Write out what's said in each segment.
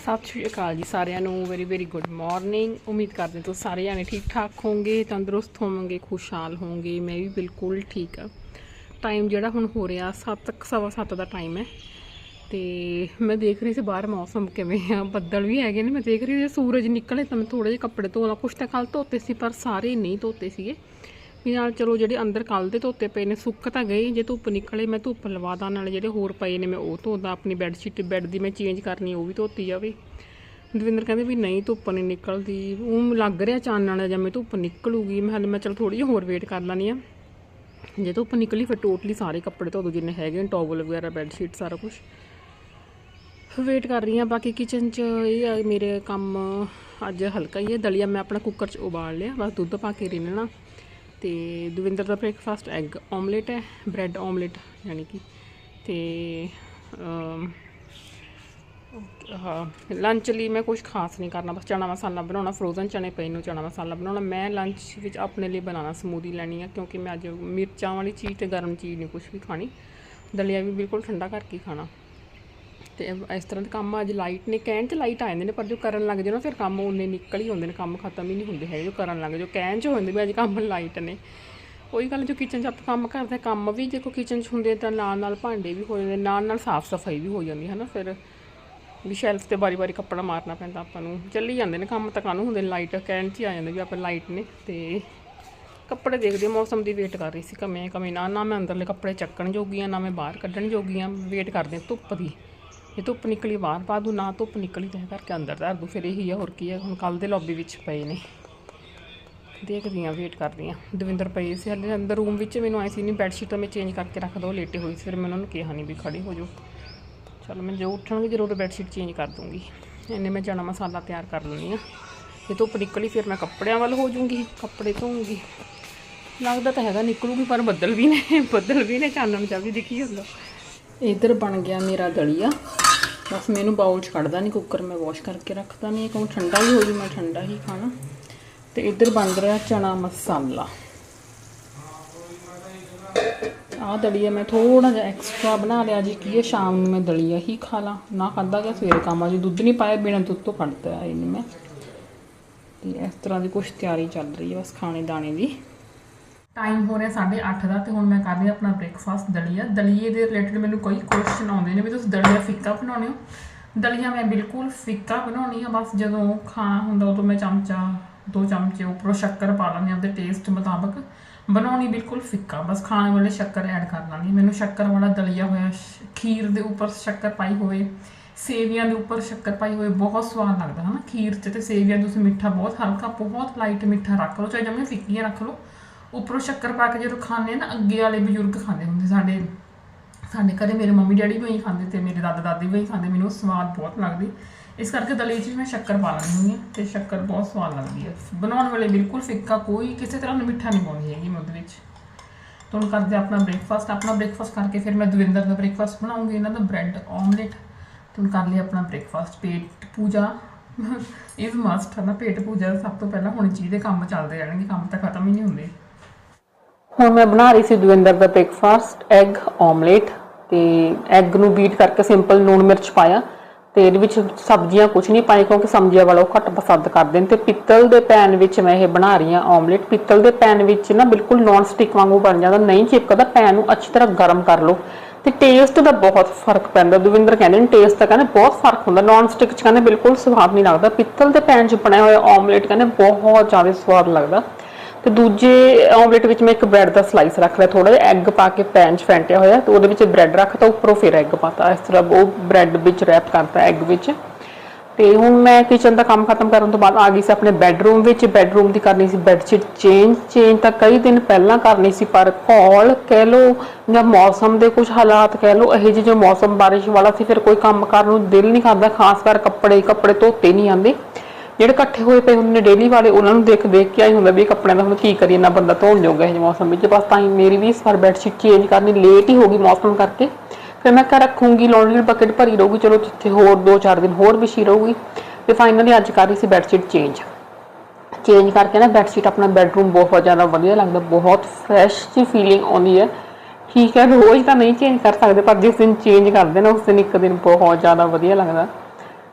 ਸਤਿ ਸ਼੍ਰੀ ਅਕਾਲ ਜੀ ਸਾਰਿਆਂ ਨੂੰ ਵੈਰੀ ਵੈਰੀ ਗੁੱਡ ਮਾਰਨਿੰਗ ਉਮੀਦ ਕਰਦੇ ਹਾਂ ਤੁਸੀਂ ਸਾਰੇ ਜਾਣੇ ਠੀਕ ਠਾਕ ਹੋਵੋਗੇ, ਤੰਦਰੁਸਤ ਹੋਵੋਗੇ, ਖੁਸ਼ਹਾਲ ਹੋਵੋਗੇ। ਮੈਂ ਵੀ ਬਿਲਕੁਲ ਠੀਕ ਆ ਟਾਈਮ ਜਿਹੜਾ ਹੁਣ ਹੋ ਰਿਹਾ 7 ਸਵਾ ਸੱਤ ਦਾ ਟਾਈਮ ਹੈ। ਤੇ ਮੈਂ ਦੇਖ ਰਹੀ ਸੀ ਬਾਹਰ ਮੌਸਮ ਕਿਵੇਂ ਆ, ਬੱਦਲ ਵੀ ਹੈਗੇ ਨੇ। ਮੈਂ ਦੇਖ ਰਹੀ ਸੀ ਸੂਰਜ ਨਿਕਲੇ ਤਾਂ ਮੈਂ ਥੋੜੇ ਜਿਹੇ ਕੱਪੜੇ ਧੋਣਾ ਕੁਛ ਤਾਂ ਕੱਲ ਧੋਤੇ ਸੀ, ਪਰ ਸਾਰੇ ਨਹੀਂ ਧੋਤੇ ਸੀਗੇ। ਵੀ ਨਾਲ ਚਲੋ ਜਿਹੜੇ ਅੰਦਰ ਕੱਲ ਦੇ ਧੋਤੇ ਪਏ ਨੇ, ਸੁੱਕ ਤਾਂ ਗਏ ਜੇ ਧੁੱਪ ਨਿਕਲੇ ਮੈਂ ਧੁੱਪ ਲਵਾ ਦਾਂ, ਨਾਲ ਜਿਹੜੇ ਹੋਰ ਪਏ ਨੇ ਮੈਂ ਉਹ ਧੋਦਾ ਆਪਣੀ ਬੈੱਡ ਸ਼ੀਟ ਬੈੱਡ ਦੀ ਮੈਂ ਚੇਂਜ ਕਰਨੀ, ਉਹ ਵੀ ਧੋਤੀ ਜਾਵੇ। ਦਵਿੰਦਰ ਕਹਿੰਦੇ ਵੀ ਨਹੀਂ, ਧੁੱਪ ਨਹੀਂ ਨਿਕਲਦੀ। ਉਹ ਲੱਗ ਰਿਹਾ ਚਾਨਣ ਜਿਵੇਂ ਧੁੱਪ ਨਿਕਲੂਗੀ। ਮੈਂ ਹਲੇ ਮੈਂ ਚਲ ਥੋੜੀ ਜਿਹੀ ਹੋਰ ਵੇਟ ਕਰ ਲੈਣੀ ਆ ਜੇ ਧੁੱਪ ਨਿਕਲੀ, ਫਿਰ ਟੋਟਲੀ ਸਾਰੇ ਕੱਪੜੇ ਧੋ ਦੋ, ਜਿੰਨੇ ਹੈਗੇ ਨੇ ਟਾਵਲ ਵਗੈਰਾ ਬੈੱਡ ਸ਼ੀਟ ਸਾਰਾ ਕੁਝ ਵੇਟ ਕਰ ਰਹੀ ਹਾਂ, ਬਾਕੀ ਕਿਚਨ 'ਚ ਇਹ ਆ, ਮੇਰੇ ਕੰਮ ਅੱਜ ਹਲਕਾ ਹੀ ਹੈ, ਦਲੀਆ ਮੈਂ ਆਪਣਾ ਕੁੱਕਰ 'ਚ ਉਬਾਲ ਲਿਆ, ਬਸ ਦੁੱਧ ਪਾ ਕੇ ਰਿੰਨਣਾ। ਤੇ ਦਵਿੰਦਰ ਦਾ ਬ੍ਰੇਕਫਾਸਟ ਐਗ ਆਮਲੇਟ ਹੈ, ਬ੍ਰੈਡ ਆਮਲੇਟ ਯਾਨੀ ਕਿ ਤੇ ਲੰਚ ਲਈ ਮੈਂ ਕੁਝ ਖਾਸ ਨਹੀਂ ਕਰਨਾ, ਬਸ ਚਨਾ ਮਸਾਲਾ ਬਣਾਉਣਾ ਫਰੋਜ਼ਨ ਚਣੇ ਪਏ ਨੂੰ ਚਣਾ ਮਸਾਲਾ ਬਣਾਉਣਾ, ਮੈਂ ਲੰਚ ਵਿੱਚ ਆਪਣੇ ਲਈ ਬਣਾਉਣਾ ਸਮੂਦੀ ਲੈਣੀ ਆ, ਕਿਉਂਕਿ ਮੈਂ ਅੱਜ ਮਿਰਚਾਂ ਵਾਲੀ ਚੀਜ਼ ਤੇ ਗਰਮ ਚੀਜ਼ ਨਹੀਂ ਕੁਝ ਵੀ ਖਾਣੀ, ਦਲੀਆ ਵੀ ਬਿਲਕੁਲ ਠੰਡਾ ਕਰਕੇ ਖਾਣਾ। ਤੇ ਇਸ ਤਰ੍ਹਾਂ ਦੇ ਕੰਮ ਅੱਜ ਲਾਈਟ ਨੇ ਕਹਿਣ 'ਚ ਲਾਈਟ ਆ ਜਾਂਦੇ ਨੇ ਪਰ ਜੋ ਕਰਨ ਲੱਗ ਜਾਓ ਨਾ ਫਿਰ ਕੰਮ ਉਹਨੇ ਨਿਕਲ ਹੀ ਹੁੰਦੇ ਨੇ ਕੰਮ ਖਤਮ ਹੀ ਨਹੀਂ ਹੁੰਦੇ ਹੈਗੇ ਜੋ ਕਰਨ ਲੱਗ ਜਾਓ। ਕਹਿਣ 'ਚ ਹੁੰਦੇ ਵੀ ਅੱਜ ਕੰਮ ਲਾਈਟ ਨੇ। ਉਹੀ ਗੱਲ ਜੋ ਕਿਚਨ 'ਚ ਆਪਾਂ ਕੰਮ ਕਰਦੇ ਹਾਂ, ਕੰਮ ਵੀ ਦੇਖੋ ਕਿਚਨ 'ਚ ਹੁੰਦੇ ਤਾਂ ਨਾਲ ਨਾਲ ਭਾਂਡੇ ਵੀ ਹੋ ਜਾਂਦੇ ਨਾਲ ਨਾਲ ਸਾਫ਼ ਸਫ਼ਾਈ ਵੀ ਹੋ ਜਾਂਦੀ ਹੈ ਨਾ ਫਿਰ ਵੀ ਸ਼ੈਲਫ ਤੇ ਵਾਰੀ-ਵਾਰੀ ਕੱਪੜਾ ਮਾਰਨਾ ਪੈਂਦਾ ਆਪਾਂ ਨੂੰ। ਚੱਲੀ ਜਾਂਦੇ ਨੇ ਕੰਮ ਤਾਂ ਕਾਨੂੰ ਹੁੰਦੇ ਲਾਈਟ ਕਹਿਣ 'ਚ ਹੀ ਆ ਜਾਂਦੇ ਵੀ ਆਪਾਂ ਲਾਈਟ ਨੇ ਤੇ ਕੱਪੜੇ ਦੇਖਦੇ ਮੌਸਮ ਦੀ ਵੇਟ ਕਰ ਰਹੀ ਸੀ ਕਮੇ ਕਮੇ ਨਾ ਨਾ ਮੈਂ ਅੰਦਰਲੇ ਕੱਪੜੇ ਚੱਕਣ ਜੋਗੀ ਜੋਗੀਆਂ ਨਾ ਮੈਂ ਬਾਹਰ ਕੱਢਣ ਜੋਗੀ ਜੋਗੀਆਂ ਵੇਟ ਕਰਦੇ ਹਾਂ ਧੁੱਪ ਦੀ। ਜੇ ਧੁੱਪ ਨਿਕਲੀ ਬਾਹਰ ਪਾ ਦੂ ਨਾ ਧੁੱਪ ਨਿਕਲੀ ਤਾਂ ਕਰਕੇ ਅੰਦਰ ਧਰ ਦੂ, ਫਿਰ ਇਹੀ ਆ, ਹੋਰ ਕੀ ਹੈ ਹੁਣ ਕੱਲ ਦੇ ਲੌਬੀ ਵਿੱਚ ਪਏ ਨੇ। ਦੇਖਦੀ ਹਾਂ ਵੇਟ ਕਰਦੀ ਹਾਂ ਦਵਿੰਦਰ ਪਏ ਸੀ, ਹਲੇ ਅੰਦਰ ਰੂਮ ਵਿੱਚ ਮੈਨੂੰ ਆਈ ਸੀ ਨਹੀਂ ਬੈੱਡ ਸ਼ੀਟ ਮੈਂ ਚੇਂਜ ਕਰਕੇ ਰੱਖ ਦੋ ਲੇਟੇ ਹੋਈ ਸੀ, ਫਿਰ ਮੈਂ ਉਹਨਾਂ ਨੂੰ ਕਿਹਾ ਨਹੀਂ ਵੀ ਖੜੀ ਹੋ ਜਾਓ। ਚਲ ਮੈਂ ਜੋ ਉੱਠਣਗੇ, ਜ਼ਰੂਰ ਬੈੱਡ ਸ਼ੀਟ ਚੇਂਜ ਕਰ ਦੂੰਗੀ। ਇੰਨੇ ਮੈਂ ਚਨਾ ਮਸਾਲਾ ਤਿਆਰ ਕਰ ਲੈਂਦੀ ਹਾਂ ਜੇ ਧੁੱਪ ਨਿਕਲੀ, ਫਿਰ ਮੈਂ ਕੱਪੜਿਆਂ ਵੱਲ ਹੋ ਜਾਊਂਗੀ, ਕੱਪੜੇ ਧੋਊਂਗੀ। ਲੱਗਦਾ ਤਾਂ ਹੈਗਾ ਨਿਕਲੂਗੀ, ਪਰ ਬੱਦਲ ਵੀ ਨੇ, ਬੱਦਲ ਵੀ ਨੇ, ਚਾਨਣ ਚਾਹ ਵੀ ਦਿਖੀ ਜਾਂਦਾ। ਇਧਰ ਬਣ ਗਿਆ ਮੇਰਾ ਦਲੀਆ। ਬਸ ਮੈਨੂੰ ਬਾਉਲ ਚ ਕੱਢਦਾ ਨਹੀਂ ਕੁੱਕਰ ਮੈਂ ਵਾਸ਼ ਕਰਕੇ ਰੱਖਦਾ ਨਹੀਂ ਕਿਉਂ ਠੰਡਾ ਹੀ ਹੋ ਜੂ ਮੈਂ ਠੰਡਾ ਹੀ ਖਾਣਾ। ਤੇ ਇਧਰ ਬਣ ਰਿਹਾ ਚਨਾ ਮਸਾਲਾ। ਆਹ ਦਲੀਆ ਮੈਂ ਥੋੜਾ ਜਿਹਾ ਐਕਸਟਰਾ ਬਣਾ ਲਿਆ, ਜੀ ਕੀ ਇਹ ਸ਼ਾਮ ਨੂੰ ਮੈਂ ਦਲੀਆ ਹੀ ਖਾ ਲਾਂ। ਨਾ ਖਾਦਾ ਗਿਆ, ਸਵੇਰੇ ਕੰਮ ਆ ਜੀ, ਦੁੱਧ ਨਹੀਂ ਪਾਇਆ, ਬਿਨਾਂ ਦੁੱਧ ਤੋਂ ਕੱਢਦਾ ਆਈ ਨਹੀਂ ਮੈਂ। ਤੇ ਇਸ ਤਰ੍ਹਾਂ ਦੀ ਕੁਝ ਤਿਆਰੀ ਚੱਲ ਰਹੀ ਹੈ ਬਸ ਖਾਣੇ ਦਾਣੇ ਦੀ। ਟਾਈਮ ਹੋ ਰਿਹਾ 8:30 ਦਾ ਤੇ ਹੁਣ ਮੈਂ ਕਰ ਰਹੀ ਆਪਣਾ ਬ੍ਰੇਕਫਾਸਟ ਦਲੀਆ। ਦਲੀਏ ਦੇ ਰਿਲੇਟਡ ਮੈਨੂੰ ਕੋਈ ਕੁਐਸਚਨ ਆਉਂਦੇ ਨੇ ਵੀ ਤੁਸੀਂ ਦਲੀਆ ਫਿੱਕਾ ਬਣਾਉਣੇ ਹੋ? ਦਲੀਆ ਮੈਂ ਬਿਲਕੁਲ ਫਿੱਕਾ ਬਣਾਉਣੀ ਆ ਬਸ ਜਦੋਂ ਖਾਣਾ ਹੁੰਦਾ ਉਦੋਂ ਮੈਂ ਚਮਚਾ, ਦੋ ਚਮਚੇ ਉੱਪਰੋਂ ਸ਼ੱਕਰ ਪਾ ਲੈਂਦੀ ਹਾਂ ਉਹਦੇ ਟੇਸਟ ਮੁਤਾਬਕ। ਬਣਾਉਣੀ ਬਿਲਕੁਲ ਫਿੱਕਾ, ਬਸ ਖਾਣ ਵੇਲੇ ਸ਼ੱਕਰ ਐਡ ਕਰ ਲੈਣੀ ਮੈਨੂੰ ਸ਼ੱਕਰ ਵਾਲਾ ਦਲੀਆ ਹੋਇਆ, ਸ਼- ਖੀਰ ਦੇ ਉੱਪਰ ਸ਼ੱਕਰ ਪਾਈ ਹੋਵੇ, ਸੇਵੀਆਂ ਦੇ ਉੱਪਰ ਸ਼ੱਕਰ ਪਾਈ ਹੋਵੇ, ਬਹੁਤ ਸਵਾਦ ਲੱਗਦਾ ਹਨਾ ਖੀਰ 'ਚ ਤੇ ਸੇਵੀਆਂ 'ਚ ਤੁਸੀਂ ਮਿੱਠਾ ਬਹੁਤ ਹਲਕਾ, ਬਹੁਤ ਲਾਈਟ ਮਿੱਠਾ ਰੱਖ ਲਓ, ਚਾਹੇ ਜਮੇ ਫਿੱਕੀਆਂ ਰੱਖ ਲਓ। ਉੱਪਰੋਂ ਸ਼ੱਕਰ ਪਾ ਕੇ ਜਦੋਂ ਖਾਂਦੇ ਨਾ, ਅੱਗੇ ਵਾਲੇ ਬਜ਼ੁਰਗ ਖਾਂਦੇ ਹੁੰਦੇ ਸਾਡੇ। ਸਾਡੇ ਘਰੇ ਮੇਰੇ ਮੰਮੀ ਡੈਡੀ ਵੀ ਇਹੀ ਖਾਂਦੇ ਤੇ ਮੇਰੇ ਦਾਦਾ ਦਾਦੀ ਵੀ ਇਹੀ ਖਾਂਦੇ, ਮੈਨੂੰ ਉਹ ਸਵਾਦ ਬਹੁਤ ਲੱਗਦੀ। ਇਸ ਕਰਕੇ ਦਲੀਆ 'ਚ ਵੀ ਮੈਂ ਸ਼ੱਕਰ ਪਾ ਲੈਂਦੀ ਹੁੰਦੀ ਹਾਂ ਤੇ ਸ਼ੱਕਰ ਬਹੁਤ ਸਵਾਦ ਲੱਗਦੀ ਹੈ। ਬਣਾਉਣ ਵੇਲੇ ਬਿਲਕੁਲ ਫਿੱਕਾ, ਕੋਈ ਕਿਸੇ ਤਰ੍ਹਾਂ ਦਾ ਮਿੱਠਾ ਨਹੀਂ ਪਾਉਂਦੀ ਹੈਗੀ ਮੈਂ ਉਹਦੇ ਵਿੱਚ। ਤੁਹਾਨੂੰ ਕਰਦੇ ਆਪਣਾ ਬ੍ਰੇਕਫਾਸਟ ਆਪਣਾ ਬ੍ਰੇਕਫਾਸਟ ਕਰਕੇ ਫਿਰ ਮੈਂ ਦਵਿੰਦਰ ਦਾ ਬ੍ਰੇਕਫਾਸਟ ਬਣਾਉਂਗੀ, ਇਹਨਾਂ ਦਾ ਬ੍ਰੈਡ ਆਮਲੇਟ ਤੁਹਾਨੂੰ ਕਰ ਲਿਆ ਆਪਣਾ ਬ੍ਰੇਕਫਾਸਟ ਪੇਟ ਪੂਜਾ। ਇਸ ਮਸਟ ਹੈ ਨਾ, ਪੇਟ ਪੂਜਾ ਸਭ ਤੋਂ ਪਹਿਲਾਂ ਹੋਣੀ ਚਾਹੀਦੀ ਕੰਮ ਚੱਲਦੇ ਰਹਿਣਗੇ, ਕੰਮ ਤਾਂ ਖਤਮ ਹੀ ਨਹੀਂ ਹੁੰਦੇ। ਹੁਣ ਮੈਂ ਬਣਾ ਰਹੀ ਸੀ ਦਵਿੰਦਰ ਦਾ ਬ੍ਰੇਕਫਾਸਟ ਐਗ ਆਮਲੇਟ ਤੇ ਐਗ ਨੂੰ ਬੀਟ ਕਰਕੇ ਸਿੰਪਲ ਲੂਣ ਮਿਰਚ ਪਾਇਆ ਤੇ ਇਹਦੇ ਵਿੱਚ ਸਬਜ਼ੀਆਂ ਕੁਝ ਨਹੀਂ ਪਾਈ ਕਿਉਂਕਿ ਸਬਜ਼ੀਆਂ ਵਾਲਾ ਉਹ ਘੱਟ ਪਸੰਦ ਕਰਦੇ ਨੇ ਤੇ ਪਿੱਤਲ ਦੇ ਪੈਨ ਵਿੱਚ ਮੈਂ ਇਹ ਬਣਾ ਰਹੀ ਹਾਂ ਆਮਲੇਟ ਪਿੱਤਲ ਦੇ ਪੈਨ ਵਿੱਚ ਨਾ ਬਿਲਕੁਲ ਨੌਨ ਸਟਿਕ ਵਾਂਗੂ ਬਣ ਜਾਂਦਾ, ਨਹੀਂ ਚਿਪਕਦਾ ਪੈਨ ਨੂੰ ਅੱਛੀ ਤਰ੍ਹਾਂ ਗਰਮ ਕਰ ਲਓ ਤੇ ਟੇਸਟ ਦਾ ਬਹੁਤ ਫ਼ਰਕ ਪੈਂਦਾ। ਦਵਿੰਦਰ ਕਹਿੰਦੇ ਨੇ ਟੇਸਟ ਦਾ ਕਹਿੰਦੇ ਬਹੁਤ ਫ਼ਰਕ ਹੁੰਦਾ ਨੌਨ ਸਟਿਕ ਚ ਕਹਿੰਦੇ ਬਿਲਕੁਲ ਸਵਾਦ ਨਹੀਂ ਲੱਗਦਾ। ਪਿੱਤਲ ਦੇ ਪੈਨ 'ਚ ਬਣਿਆ ਹੋਇਆ ਆਮਲੇਟ ਕਹਿੰਦੇ ਬਹੁਤ ਜ਼ਿਆਦਾ ਸਵਾਦ ਲੱਗਦਾ। ਤੇ ਦੂਜੇ ਆਮਲੇਟ ਵਿੱਚ ਮੈਂ ਇੱਕ ਬ੍ਰੈਡ ਦਾ ਸਲਾਈਸ ਰੱਖ ਲਿਆ ਥੋੜਾ ਜਿਹਾ ਐਗ ਪਾ ਕੇ ਪੈਨ 'ਚ ਫੈਂਟਿਆ ਹੋਇਆ, ਤੇ ਉਹਦੇ ਵਿੱਚ ਬ੍ਰੈਡ ਰੱਖਤਾ ਉੱਪਰੋਂ ਫਿਰ ਐਗ ਪਾਤਾ ਇਸ ਤਰ੍ਹਾਂ ਉਹ ਬ੍ਰੈਡ ਵਿੱਚ ਰੈਪ ਕਰਤਾ ਐਗ ਵਿੱਚ। ਤੇ ਹੁਣ ਮੈਂ ਕਿਚਨ ਦਾ ਕੰਮ ਖਤਮ ਕਰਨ ਤੋਂ ਬਾਅਦ ਆ ਗਈ ਸੀ ਆਪਣੇ ਬੈੱਡਰੂਮ ਵਿੱਚ। ਬੈੱਡਰੂਮ ਦੀ ਕਰਨੀ ਸੀ ਬੈੱਡਸ਼ੀਟ ਚੇਂਜ ਚੇਂਜ ਤਾਂ ਕਈ ਦਿਨ ਪਹਿਲਾਂ ਕਰਨੀ ਸੀ, ਪਰ ਕੌਲ ਕਹਿ ਲੋ ਜਾਂ ਮੌਸਮ ਦੇ ਕੁਝ ਹਾਲਾਤ ਕਹਿ ਲੋ ਇਹ ਜਿਹੇ ਜੋ ਮੌਸਮ ਬਾਰਿਸ਼ ਵਾਲਾ ਸੀ, ਫਿਰ ਕੋਈ ਕੰਮ ਕਰਨ ਨੂੰ ਦਿਲ ਨਹੀਂ ਕਰਦਾ, ਖਾਸ ਕਰ ਕੱਪੜੇ ਕੱਪੜੇ ਧੋਤੇ ਨਹੀਂ ਆਉਂਦੇ ਜਿਹੜੇ ਇਕੱਠੇ ਹੋਏ ਪਏ ਹੁੰਦੇ ਨੇ ਡੇਲੀ ਵਾਲੇ, ਉਹਨਾਂ ਨੂੰ ਦੇਖ ਦੇਖ ਕੇ ਆਈ ਹੁੰਦਾ ਵੀ ਕੱਪੜਿਆਂ ਦਾ ਹੁਣ ਕੀ ਕਰੀਏ ਨਾ ਬੰਦਾ ਧੋਣ ਜੋਗਾ ਇਹ ਮੌਸਮ ਵਿੱਚ। ਬਸ ਤਾਂ ਹੀ ਮੇਰੀ ਵੀ ਇਸ ਵਾਰ ਬੈਡਸ਼ੀਟ ਚੇਂਜ ਕਰਨੀ ਲੇਟ ਹੀ ਹੋ ਗਈ ਮੌਸਮ ਕਰਕੇ। ਫਿਰ ਮੈਂ ਘਰ ਰੱਖੂੰਗੀ ਲੌਂਡਰੀ ਬਕਟ ਭਰੀ ਰਹੂਗੀ। ਚਲੋ ਜਿੱਥੇ ਹੋਰ 2-4 ਦਿਨ ਹੋਰ ਵਿਛੀ ਰਹੂਗੀ। ਤੇ ਫਾਈਨਲੀ ਅੱਜ ਕਰ ਰਹੀ ਸੀ ਬੈਡਸ਼ੀਟ ਚੇਂਜ ਚੇਂਜ ਕਰਕੇ ਨਾ ਬੈੱਡਸ਼ੀਟ ਆਪਣਾ ਬੈਡਰੂਮ ਬਹੁਤ ਜ਼ਿਆਦਾ ਵਧੀਆ ਲੱਗਦਾ, ਬਹੁਤ ਫਰੈਸ਼ ਜੀ ਫੀਲਿੰਗ ਆਉਂਦੀ ਹੈ। ਠੀਕ ਹੈ, ਰੋਜ਼ ਤਾਂ ਨਹੀਂ ਚੇਂਜ ਕਰ ਸਕਦੇ, ਪਰ ਜਿਸ ਦਿਨ ਚੇਂਜ ਕਰਦੇ ਨਾ, ਉਸ ਦਿਨ ਇੱਕ ਦਿਨ ਬਹੁਤ ਜ਼ਿਆਦਾ ਵਧੀਆ ਲੱਗਦਾ।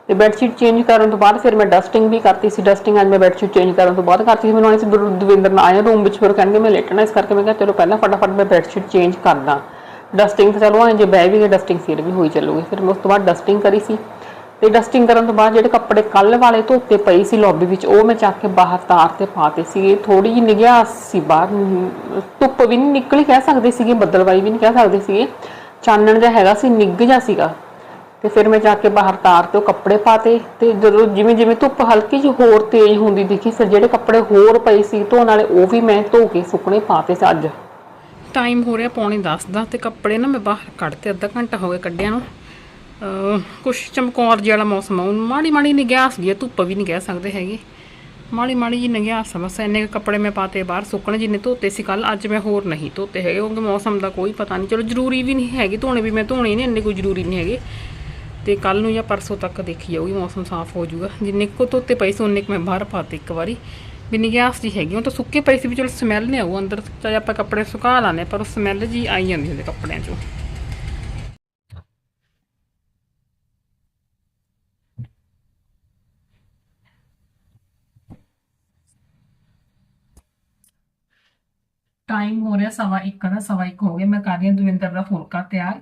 ਤੇ ਬੈੱਡਸ਼ੀਟ ਚੇਂਜ ਕਰਨ ਤੋਂ ਬਾਅਦ ਫਿਰ ਮੈਂ ਡਸਟਿੰਗ ਵੀ ਕਰਤੀ ਸੀ। ਡਸਟਿੰਗ ਅੱਜ ਮੈਂ ਬੈੱਡਸ਼ੀਟ ਚੇਂਜ ਕਰਨ ਤੋਂ ਬਾਅਦ ਕਰਤੀ ਸੀ। ਮੈਨੂੰ ਆਏ ਸੀ ਦਰ- ਦਵਿੰਦਰ ਨਾਲ ਆਇਆ ਰੂਮ ਵਿੱਚ। ਫਿਰ ਕਹਿਣਗੇ ਮੈਂ ਲੇਟਣਾ ਇਸ ਕਰਕੇ ਮੈਂ ਕਿਹਾ ਚਲੋ ਪਹਿਲਾਂ ਫਟਾਫਟ ਮੈਂ ਬੈਡਸ਼ੀਟ ਚੇਂਜ ਕਰਦਾ ਡਸਟਿੰਗ ਤਾਂ ਚਲੋ ਐਂ ਜੇ ਬਹਿ ਵੀ ਗਏ ਡਸਟਿੰਗ ਫਿਰ ਵੀ ਹੋਈ ਚੱਲੂਗੀ। ਫਿਰ ਮੈਂ ਉਸ ਤੋਂ ਬਾਅਦ ਡਸਟਿੰਗ ਕਰੀ ਸੀ। ਤੇ ਡਸਟਿੰਗ ਕਰਨ ਤੋਂ ਬਾਅਦ ਜਿਹੜੇ ਕੱਪੜੇ ਕੱਲ ਵਾਲੇ ਧੋਤੇ ਪਈ ਸੀ ਲੌਬੀ ਵਿੱਚ, ਉਹ ਮੈਂ ਚੱਕ ਕੇ ਬਾਹਰ ਤਾਰ ਤੇ ਪਾਤੇ ਸੀਗੇ। ਥੋੜੀ ਜਿਹੀ ਨਿਗਿਆ ਸੀ ਬਾਹਰ। ਧੁੱਪ ਵੀ ਨਹੀਂ ਨਿਕਲੀ, ਕਹਿ ਸਕਦੇ ਸੀਗੇ, ਬੱਦਲਵਾਈ ਵੀ ਨਹੀਂ ਕਹਿ ਸਕਦੇ ਸੀਗੇ। ਚਾਨਣ ਜਿਹਾ ਹੈਗਾ ਸੀ, ਨਿੱਘ ਜਿਹਾ ਸੀਗਾ। ਤੇ ਫਿਰ ਮੈਂ ਜਾ ਕੇ ਬਾਹਰ ਤਾਰ ਤੇ ਉਹ ਕੱਪੜੇ ਪਾਤੇ ਤੇ ਜਦੋਂ ਜਿਵੇਂ ਜਿਵੇਂ ਧੁੱਪ ਹਲਕੀ ਜਿਹੀ ਹੋਰ ਤੇਜ਼ ਹੁੰਦੀ ਦਿਖੀ, ਫਿਰ ਜਿਹੜੇ ਕੱਪੜੇ ਹੋਰ ਪਏ ਸੀ ਧੋਣ ਵਾਲੇ, ਉਹ ਵੀ ਮੈਂ ਧੋ ਕੇ ਸੁੱਕਣੇ ਪਾਤੇ ਸੀ ਅੱਜ। ਟਾਈਮ ਹੋ ਰਿਹਾ ਪੌਣੇ 10 ਦਾ ਤੇ ਕੱਪੜੇ ਨਾ ਮੈਂ ਬਾਹਰ ਕੱਢਤੇ ਅੱਧਾ ਘੰਟਾ ਹੋ ਗਿਆ ਕੱਢਿਆ ਨੂੰ। ਅਹ ਕੁਛ ਚਮਕੌਰ ਜਿਹਾ ਮੌਸਮ ਆ ਹੁਣ ਮਾੜੀ ਮਾੜੀ ਨਿਗਿਆਸ ਜੀ ਧੁੱਪ ਵੀ ਨਹੀਂ ਕਹਿ ਸਕਦੇ ਹੈਗੇ। ਮਾੜੀ ਮਾੜੀ ਜੀ ਨਿਗਿਆਸ ਬਸ ਇੰਨੇ ਕੁ ਕੱਪੜੇ ਮੈਂ ਪਾਤੇ ਬਾਹਰ ਸੁੱਕਣੇ ਜਿੰਨੇ ਧੋਤੇ ਸੀ ਕੱਲ ਅੱਜ ਮੈਂ ਹੋਰ ਨਹੀਂ ਧੋਤੇ ਹੈਗੇ, ਕਿਉਂਕਿ ਮੌਸਮ ਦਾ ਕੋਈ ਪਤਾ ਨਹੀਂ। ਚਲੋ ਜ਼ਰੂਰੀ ਵੀ ਨਹੀਂ ਹੈਗੀ, ਧੋਣੇ ਵੀ ਮੈਂ ਧੋਣੇ ਨਹੀਂ ਇੰਨੇ ਕੋਈ ਜ਼ਰੂਰੀ ਨਹੀਂ ਹੈਗੇ। ਤੇ ਕੱਲ ਨੂੰ ਜਾਂ ਪਰਸੋਂ ਤੱਕ ਦੇਖੀ ਜਾਊਗੀ, ਮੌਸਮ ਸਾਫ਼ ਹੋ ਜਾਊਗਾ। ਜਿੰਨੇ ਕੁ ਧੋਤੇ ਪਏ ਸੀ ਉਨੇ ਕੁ ਮੈਂ ਬਾਹਰ ਪਾਤੇ ਇੱਕ ਵਾਰੀ। ਵੀ ਨਿਗਿਆਸ ਜੀ ਹੈਗੀ, ਉਹ ਤਾਂ ਸੁੱਕੇ ਪਏ ਸੀ ਵੀ ਚਲੋ ਸਮੈਲ ਨਹੀਂ ਆਊ, ਅੰਦਰ ਚਾਹੇ ਆਪਾਂ ਕੱਪੜੇ ਸੁਕਾ ਲਾਣੇ ਪਰ ਉਹ ਸਮੈਲ ਜੀ ਆਈ ਜਾਂਦੀ ਹੁੰਦੀ ਕੱਪੜਿਆਂ 'ਚੋਂ। ਟਾਈਮ ਹੋ ਰਿਹਾ ਸਵਾ ਇੱਕ ਦਾ ਸਵਾ ਇੱਕ ਹੋ ਗਿਆ, ਮੈਂ ਕਰ ਰਹੀ ਹਾਂ ਦਵਿੰਦਰ ਦਾ ਫੁਲਕਾ ਤਿਆਰ।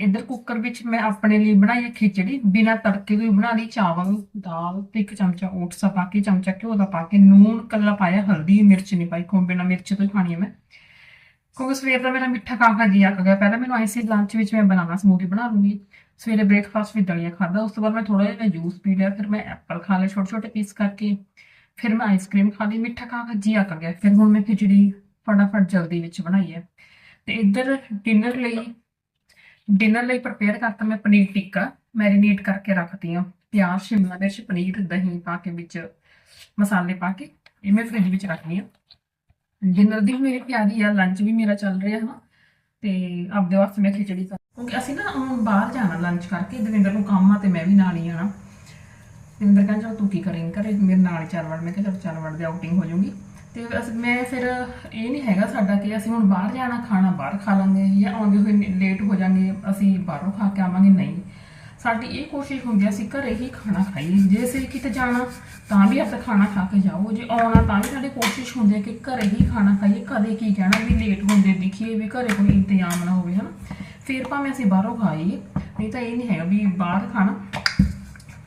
ਇੱਧਰ ਕੁੱਕਰ ਵਿੱਚ ਮੈਂ ਆਪਣੇ ਲਈ ਬਣਾਈ ਹੈ ਖਿਚੜੀ ਬਿਨਾਂ ਤੜਕੇ ਤੋਂ ਹੀ ਬਣਾ ਲਈ, ਚਾਵਲ, ਦਾਲ ਤੇ ਇੱਕ ਚਮਚਾ ਓਟਸ ਪਾ ਕੇ, ਚਮਚਾ ਘਿਓ ਦਾ ਪਾ ਕੇ, ਨੂਨ ਕੱਲਾ ਪਾਇਆ, ਹਲਦੀ, ਮਿਰਚ ਨਹੀਂ ਪਾਈ ਕੋਈ ਬਿਨਾਂ ਮਿਰਚ ਤੋਂ ਹੀ ਖਾਣੀ ਹੈ ਮੈਂ। ਕਿਉਂਕਿ ਸਵੇਰ ਦਾ ਮੇਰਾ ਮਿੱਠਾ ਖਾ ਖਾ ਜੀ ਅੱਕ ਗਿਆ ਪਹਿਲਾਂ ਮੈਨੂੰ ਆਈ ਸੀ ਲੰਚ ਵਿੱਚ ਮੈਂ ਬਨਾਨਾ ਸਮੂਦੀ ਬਣਾ ਲੂੰਗੀ, ਸਵੇਰੇ ਬ੍ਰੇਕਫਾਸਟ ਵਿੱਚ ਦਲੀਆ ਖਾਦਾ ਉਸ ਤੋਂ ਬਾਅਦ ਮੈਂ ਥੋੜਾ ਜਿਹਾ ਜੂਸ ਪੀ ਲਿਆ, ਫਿਰ ਮੈਂ ਐਪਲ ਖਾ ਲਿਆ ਛੋਟੇ ਛੋਟੇ ਪੀਸ ਕਰਕੇ, ਫਿਰ ਮੈਂ ਆਈਸਕ੍ਰੀਮ ਖਾ ਲਈ, ਮਿੱਠਾ ਖਾ ਖਾ ਜੀ ਅੱਕ ਗਿਆ, ਫਿਰ ਹੁਣ ਮੈਂ ਖਿਚੜੀ ਫਟਾਫਟ ਜਲਦੀ ਵਿੱਚ ਬਣਾਈ ਹੈ। ਤੇ ਇੱਧਰ ਡਿਨਰ ਲਈ ਡਿਨਰ ਲਈ ਪ੍ਰਪੇਅਰ ਕਰਤਾ ਮੈਂ ਪਨੀਰ ਟਿੱਕਾ। ਮੈਰੀਨੇਟ ਕਰਕੇ ਰੱਖਦੀ ਹਾਂ। ਪਿਆਜ਼, ਸ਼ਿਮਲਾ ਮਿਰਚ, ਪਨੀਰ, ਦਹੀਂ ਪਾ ਕੇ ਵਿੱਚ ਮਸਾਲੇ ਪਾ ਕੇ ਇਹ ਮੈਂ ਫ੍ਰਿਜ ਵਿੱਚ ਰੱਖਦੀ ਹਾਂ। ਡਿਨਰ ਦੀ ਮੇਰੀ ਤਿਆਰੀ ਆ ਲੰਚ ਵੀ ਮੇਰਾ ਚੱਲ ਰਿਹਾ ਹੈ ਤੇ ਆਪਦੇ ਵਾਸਤੇ ਮੈਂ ਖਿਚੜੀ ਕਰ ਕਿਉਂਕਿ ਅਸੀਂ ਨਾ ਬਾਹਰ ਜਾਣਾ ਲੰਚ ਕਰਕੇ, ਦਵਿੰਦਰ ਨੂੰ ਕੰਮ ਆ ਤੇ ਮੈਂ ਵੀ ਨਾਲ ਹੀ ਆਣਾ। ਦਵਿੰਦਰ ਕਹਿੰਦਾ, ਚੱਲ ਤੂੰ ਕੀ ਕਰੇਂਗੀ ਘਰੇ? ਮੇਰੇ ਨਾਲ ਹੀ ਚੱਲ ਵੜ ਮੈਂ ਕਿਹਾ, ਚੱਲ ਚੱਲ ਵੜ ਦੇ ਆਊਟਿੰਗ ਹੋ ਜਾਊਗੀ। ਤੇ ਅਸੀਂ, ਮੈਂ ਫਿਰ ਇਹ ਨਹੀਂ ਹੈਗਾ ਸਾਡਾ ਕਿ ਅਸੀਂ ਹੁਣ ਬਾਹਰ ਜਾਣਾ, ਖਾਣਾ ਬਾਹਰ ਖਾ ਲਾਂਗੇ ਜਾਂ ਆਉਂਦੇ ਹੋਏ ਲੇਟ ਹੋ ਜਾਾਂਗੇ, ਅਸੀਂ ਬਾਹਰੋਂ ਖਾ ਕੇ ਆਵਾਂਗੇ, ਨਹੀਂ। ਸਾਡੀ ਇਹ ਕੋਸ਼ਿਸ਼ ਹੁੰਦੀ ਆ, ਅਸੀਂ ਘਰੇ ਹੀ ਖਾਣਾ ਖਾਈਏ। ਜੇ ਅਸੀਂ ਕਿਤੇ ਜਾਣਾ, ਤਾਂ ਵੀ ਆਪਾਂ ਖਾਣਾ ਖਾ ਕੇ ਜਾਓ। ਜੇ ਆਉਣਾ, ਤਾਂ ਵੀ ਸਾਡੀ ਕੋਸ਼ਿਸ਼ ਹੁੰਦੀ ਹੈ ਕਿ ਘਰੇ ਹੀ ਖਾਣਾ ਖਾਈਏ। ਕਦੇ ਕੀ ਕਹਿਣਾ ਵੀ ਲੇਟ ਹੁੰਦੇ ਦਿਖੀਏ ਵੀ ਘਰੇ ਕੋਈ ਇੰਤਜ਼ਾਮ ਨਾ ਹੋਵੇ, ਹਨਾ। ਫਿਰ ਭਾਵੇਂ ਅਸੀਂ ਬਾਹਰੋਂ ਖਾਈਏ, ਨਹੀਂ ਤਾਂ ਇਹ ਨਹੀਂ ਹੈਗਾ ਵੀ ਬਾਹਰ ਖਾਣਾ।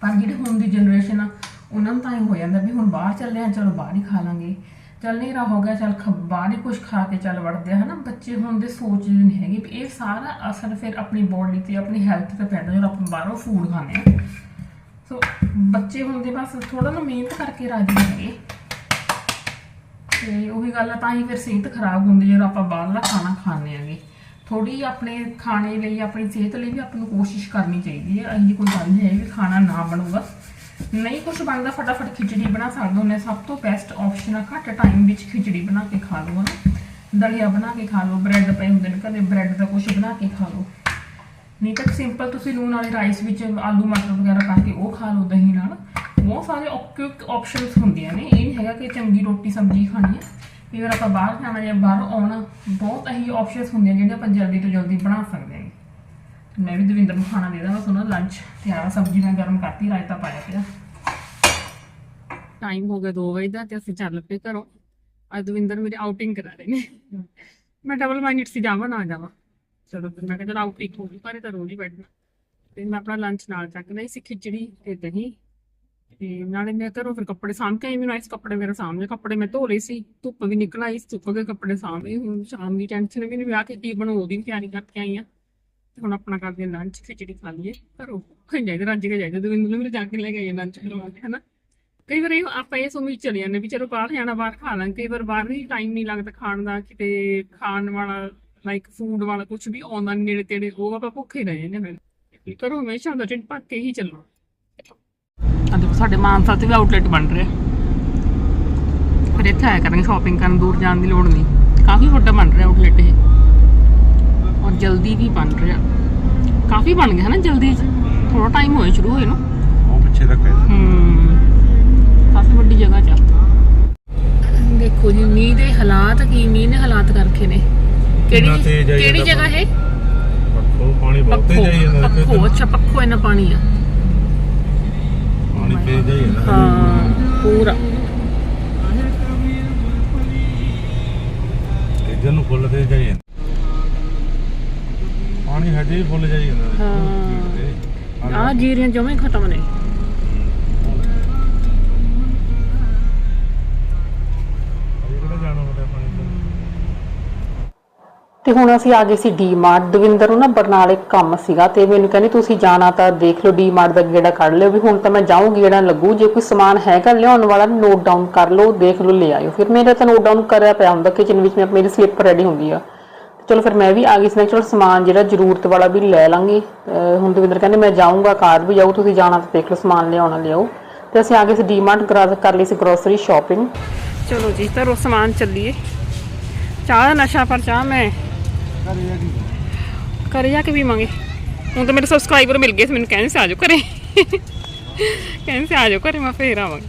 ਪਰ ਜਿਹੜੇ ਹੁਣ ਦੀ ਜਨਰੇਸ਼ਨ ਆ, ਉਹਨਾਂ ਨੂੰ ਤਾਂ ਹੀ ਹੋ ਜਾਂਦਾ ਵੀ ਹੁਣ ਬਾਹਰ ਚੱਲੇ ਆ, ਚਲੋ ਬਾਹਰ ਹੀ ਖਾ ਲਾਂਗੇ। ਚੱਲ ਨਹੀਂ ਰਹਾ ਹੋ ਗਿਆ, ਚੱਲ ਖ- ਬਾਹਰ ਹੀ ਕੁਝ ਖਾ ਕੇ ਚੱਲ ਵੜਦੇ ਆ, ਹਨਾ? ਬੱਚੇ ਹੁਣ ਦੇ ਸੋਚਦੇ ਨਹੀਂ ਹੈਗੇ ਵੀ ਇਹ ਸਾਰਾ ਅਸਰ ਫਿਰ ਆਪਣੀ ਬੋਡੀ ਤੇ, ਆਪਣੀ ਹੈਲਥ ਤੇ ਪੈਂਦਾ ਜਦੋਂ ਆਪਾਂ ਬਾਹਰੋਂ ਫੂਡ ਖਾਂਦੇ ਆ। ਸੋ ਬੱਚੇ ਹੁੰਦੇ ਬਸ ਥੋੜਾ ਨਾ ਮਿਹਨਤ ਕਰਕੇ ਰਾਜੀ ਹੈਗੇ। ਤੇ ਉਹੀ ਗੱਲ ਆ, ਤਾਂ ਹੀ ਫਿਰ ਸਿਹਤ ਖਰਾਬ ਹੁੰਦੀ ਜਦੋਂ ਆਪਾਂ ਬਾਹਰਲਾ ਖਾਣਾ ਖਾਂਦੇ ਆਂਗੇ ਥੋੜੀ ਆਪਣੇ ਖਾਣੇ ਲਈ, ਆਪਣੀ ਸਿਹਤ ਲਈ ਵੀ ਆਪਾਂ ਨੂੰ ਕੋਸ਼ਿਸ਼ ਕਰਨੀ ਚਾਹੀਦੀ ਹੈ ਅਹੀਂ ਕੋਈ ਗੱਲ ਨਹੀਂ ਹੈ ਵੀ ਖਾਣਾ ਨਾ ਬਣੂਗਾ। ਨਹੀਂ ਕੁਝ ਬਣਦਾ, ਫਟਾਫਟ ਖਿਚੜੀ ਬਣਾ ਸਕਦੇ ਹੋ। ਨੇ ਸਭ ਤੋਂ ਬੈਸਟ ਆਪਸ਼ਨ ਆ, ਘੱਟ ਟਾਈਮ ਵਿੱਚ ਖਿਚੜੀ ਬਣਾ ਕੇ ਖਾ ਲਓ ਨਾ ਦਲੀਆ ਬਣਾ ਕੇ ਖਾ ਲਓ ਬ੍ਰੈਡ ਪਏ ਹੁੰਦੇ ਨੇ ਘਰੇ ਬ੍ਰੈਡ ਦਾ ਕੁਝ ਬਣਾ ਕੇ ਖਾ ਲਓ। ਨਹੀਂ ਤਾਂ ਸਿੰਪਲ ਤੁਸੀਂ ਲੂਣ ਵਾਲੇ ਰਾਈਸ ਵਿੱਚ ਆਲੂ ਮਟਰ ਵਗੈਰਾ ਪਾ ਕੇ ਉਹ ਖਾ ਲਓ ਦਹੀਂ ਨਾਲ। ਬਹੁਤ ਸਾਰੇ ਕੁਇਕ ਆਪਸ਼ਨਸ ਹੁੰਦੀਆਂ ਨੇ। ਇਹ ਨਹੀਂ ਹੈਗਾ ਕਿ ਚੰਗੀ ਰੋਟੀ ਸਬਜ਼ੀ ਖਾਣੀ ਹੈ। ਵੀ ਅਗਰ ਆਪਾਂ ਬਾਹਰ ਖਾਣਾ ਜਾਂ ਬਾਹਰ ਆਉਣਾ, ਬਹੁਤ ਇਹੀ ਆਪਸ਼ਨਸ ਹੁੰਦੀਆਂ ਜਿਹੜੇ ਆਪਾਂ ਜਲਦੀ ਤੋਂ ਜਲਦੀ ਬਣਾ ਸਕਦੇ ਹਾਂ। ਮੈਂ ਵੀ ਦਵਿੰਦਰ ਨੂੰ ਖਾਣਾ ਦੇ ਦਾਂ ਬਸ ਉਹਨਾਂ ਲੰਚ ਤਿਆਰ ਆ ਸਬਜ਼ੀ ਮੈਂ ਗਰਮ ਕਰਤੀ, ਰਾਇਤਾ ਪਾਇਆ ਪਿਆ। ਟਾਈਮ ਹੋ ਗਿਆ 2 ਵਜੇ ਦਾ ਤੇ ਅਸੀਂ ਚੱਲ ਪਏ ਘਰੋਂ। ਅੱਜ ਦਵਿੰਦਰ ਮੇਰੀ ਆਊਟਿੰਗ ਕਰਾ ਰਹੇ ਨੇ। ਮੈਂ ਡਬਲ ਮਾਈਨਡ ਸੀ, ਜਾਵਾਂ ਨਾ ਜਾਵਾਂ। ਚਲੋ ਫਿਰ ਮੈਂ ਕਿਹਾ ਚਲ ਆਊਟਿੰਗ ਹੋ ਗਈ ਪਰ ਇਹ ਤਾਂ ਰੋਜ਼ ਹੀ ਬੈਠਣਾ। ਤੇ ਮੈਂ ਆਪਣਾ ਲੰਚ ਨਾਲ ਚੱਕ ਲਈ ਸੀ, ਖਿਚੜੀ ਤੇ ਦਹੀਂ। ਤੇ ਨਾਲੇ ਮੈਂ ਘਰੋਂ ਫਿਰ ਕੱਪੜੇ ਸਾਂਭ ਕੇ ਆਈ, ਮੈਨੂੰ ਇਸ ਕੱਪੜੇ ਮੇਰੇ ਸਾਹਮਣੇ, ਕੱਪੜੇ ਮੈਂ ਧੋ ਲਏ ਸੀ। ਧੁੱਪ ਵੀ ਨਿਕਲ ਆਈ ਸੁੱਕ ਗਏ ਕੱਪੜੇ ਸਾਂਭੇ ਹੁਣ ਸ਼ਾਮ ਦੀ ਟੈਨਸ਼ਨ ਵੀ ਨਹੀਂ ਵਿਆਹ ਕੇ ਕੀ ਬਣਾਉ ਦੀ ਤਿਆਰੀ ਕਰਕੇ ਆਈ ਆ ਹੁਣ ਆਪਣਾ ਕਰਦੇ ਲੰਚ ਖਿਚੜੀ ਖਾ ਲਈਏ ਘਰੋਂ ਖਾਈ ਜਾਈਦੇ, ਰੱਜ ਕੇ ਜਾਈਦੇ। ਦਵਿੰਦਰ ਨੂੰ ਮੇਰੇ ਜਾ ਕੇ ਲੈ ਕੇ ਆਈਏ ਲੰਚ ਕਰਵਾ ਕੇ, ਹਨਾ? ਕਈ ਵਾਰ ਇਹ ਆਪਾਂ ਇਹ ਸਮਝ ਚਲੇ ਜਾਂਦੇ ਵੀ ਚਲੋ ਬਾਹਰ ਜਾਣਾ, ਬਾਹਰ ਖਾ ਲਾਂਗੇ ਕਈ ਵਾਰ ਬਾਹਰ ਵੀ ਟਾਈਮ ਨਹੀਂ ਲੱਗਦਾ ਖਾਣ ਦਾ, ਕਿਤੇ ਖਾਣ ਵਾਲਾ ਲਾਈਕ ਫੂਡ ਵਾਲਾ ਕੁਝ ਵੀ ਆਉਂਦਾ ਨੀ ਨੇੜੇ ਤੇੜੇ, ਉਹ ਆਪਾਂ ਭੁੱਖੇ ਰਹਿ ਜਾਂਦੇ ਫਿਰ। ਕਰੋ ਹਮੇਸ਼ਾ ਦਾ ਢਿੱਡ ਭਰ ਕੇ ਹੀ ਚੱਲੋ। ਆ ਦੇਖੋ, ਸਾਡੇ ਮਾਨਸਾ ਤੇ ਵੀ ਆਊਟਲੈਟ ਬਣ ਰਿਹਾ। ਫਿਰ ਇੱਥੇ ਆਇਆ ਕਰਾਂਗੇ ਸ਼ਾਪਿੰਗ ਕਰਨ, ਦੂਰ ਜਾਣ ਦੀ ਲੋੜ ਨਹੀਂ। ਕਾਫੀ ਵੱਡਾ ਬਣ ਰਿਹਾ ਆਊਟਲੈਟ ਇਹ। ਜਲਦੀ ਵੀ ਬਣ ਰਿਹਾ। ਕਾਫੀ ਬਣ ਗਿਆ ਹੈ ਨਾ ਜਲਦੀ। ਥੋੜਾ ਟਾਈਮ ਹੋਇਆ ਸ਼ੁਰੂ ਹੋਏ ਨੂੰ। ਉਹ ਪਿੱਛੇ ਰੱਖੇ ਹਮ ਕਾਫੀ ਵੱਡੀ ਜਗ੍ਹਾ ਚ। ਦੇਖੋ ਜੀ ਮੀਂਹ ਦੇ ਹਾਲਾਤ ਕੀ? ਮੀਂਹ ਨੇ ਹਾਲਾਤ ਕਰਕੇ ਨੇ। ਤੇਜ਼ ਕਿਹੜੀ ਆਈ ਕਿਹੜੀ ਜਾਂਦਾ ਜਗ੍ਹਾ ਹੈ ਪੱਖੋ ਪਾਣੀ ਬਹੁਤ ਤੇਜ਼ ਆਈ ਜਾਂਦਾ ਪੱਖੋ ਅੱਛਾ ਪੱਖੋ ਇਹਨਾਂ ਪਾਣੀ ਆ। ਤੇਜ਼ ਹੀ ਹੈ ਨਾ ਹਾਂ ਪੂਰਾ। ਇੱਧਰ ਨੂੰ ਫੁੱਲ ਤੇਜ਼ ਜਾਂਦਾ। ਪਾਣੀ ਹਜੇ ਵੀ ਫੁੱਲ ਜਾਈ ਜਾਂਦਾ ਹਾਂ। ਆ ਜੀਰੀਆਂ ਜਮੇ ਖਤਮ ਨੇ। ਤੋਂ ਤੇ ਹੁਣ ਅਸੀਂ ਆ ਗਏ ਸੀ ਡੀਮਾਰਟ। ਦਵਿੰਦਰ ਨੂੰ ਨਾ ਬਰਨਾਲੇ ਕੰਮ ਸੀਗਾ ਤੇ ਮੈਨੂੰ ਕਹਿੰਦੀ ਤੁਸੀਂ ਜਾਣਾ ਤਾਂ ਦੇਖ ਲਓ ਡੀਮਾਰਟ ਦਾ ਗੇੜਾ ਕੱਢ ਲਿਓ ਵੀ ਹੁਣ ਤਾਂ ਮੈਂ ਜਾਊਂਗੀ ਗੇੜਾ ਲੱਗੂ। ਜੇ ਕੋਈ ਸਮਾਨ ਹੈਗਾ ਲਿਆਉਣ ਵਾਲਾ ਨੋਟ ਡਾਊਨ ਕਰ ਲਓ ਦੇਖ ਲਓ ਲੈ ਆਇਓ। ਫਿਰ ਮੇਰੇ ਤਾਂ ਨੋਟ ਡਾਊਨ ਕਰਿਆ ਪਿਆ ਹੁੰਦਾ ਕਿਚਨ ਵਿੱਚ ਮੈਂ ਮੇਰੀ ਸਲਿੱਪ ਰੈਡੀ ਹੁੰਦੀ ਆ। ਚਲੋ ਫਿਰ ਮੈਂ ਵੀ ਆ ਗਈ ਸੀ ਮੈਂ ਚਲੋ ਸਮਾਨ ਜਿਹੜਾ ਜ਼ਰੂਰਤ ਵਾਲਾ ਵੀ ਲੈ ਲਾਂਗੀ। ਹੁਣ ਦਵਿੰਦਰ ਕਹਿੰਦੇ ਮੈਂ ਜਾਊਂਗਾ, ਕਾਰ ਵੀ ਜਾਊ, ਤੁਸੀਂ ਜਾਣਾ ਤਾਂ ਦੇਖ ਲਓ, ਸਮਾਨ ਲਿਆਉਣਾ ਲਿਆਓ ਤੇ ਅਸੀਂ ਆ ਗਏ ਸੀ ਡੀਮਾਰਟ, ਕਰ ਲਈ ਸੀ ਗਰੋਸਰੀ ਸ਼ਾਪਿੰਗ ਚਲੋ ਜੀ ਤਰੋ ਸਮਾਨ ਚੱਲੀਏ। ਚਾਹ ਦਾ ਨਸ਼ਾ ਪਰ ਚਾਹ ਮੈਂ ਘਰੇ ਜਾ ਕੇ ਪੀਵਾਂਗੇ। ਹੁਣ ਤਾਂ ਮੇਰੇ ਸਬਸਕ੍ਰਾਈਬਰ ਮਿਲ ਗਏ ਸੀ, ਮੈਨੂੰ ਕਹਿੰਦੇ ਸੀ ਆ ਜਾਓ ਘਰੇ। ਕਹਿੰਦੇ ਸੀ ਆ ਜਾਓ ਘਰੇ, ਮੈਂ ਫੇਰ ਆਵਾਂਗੀ।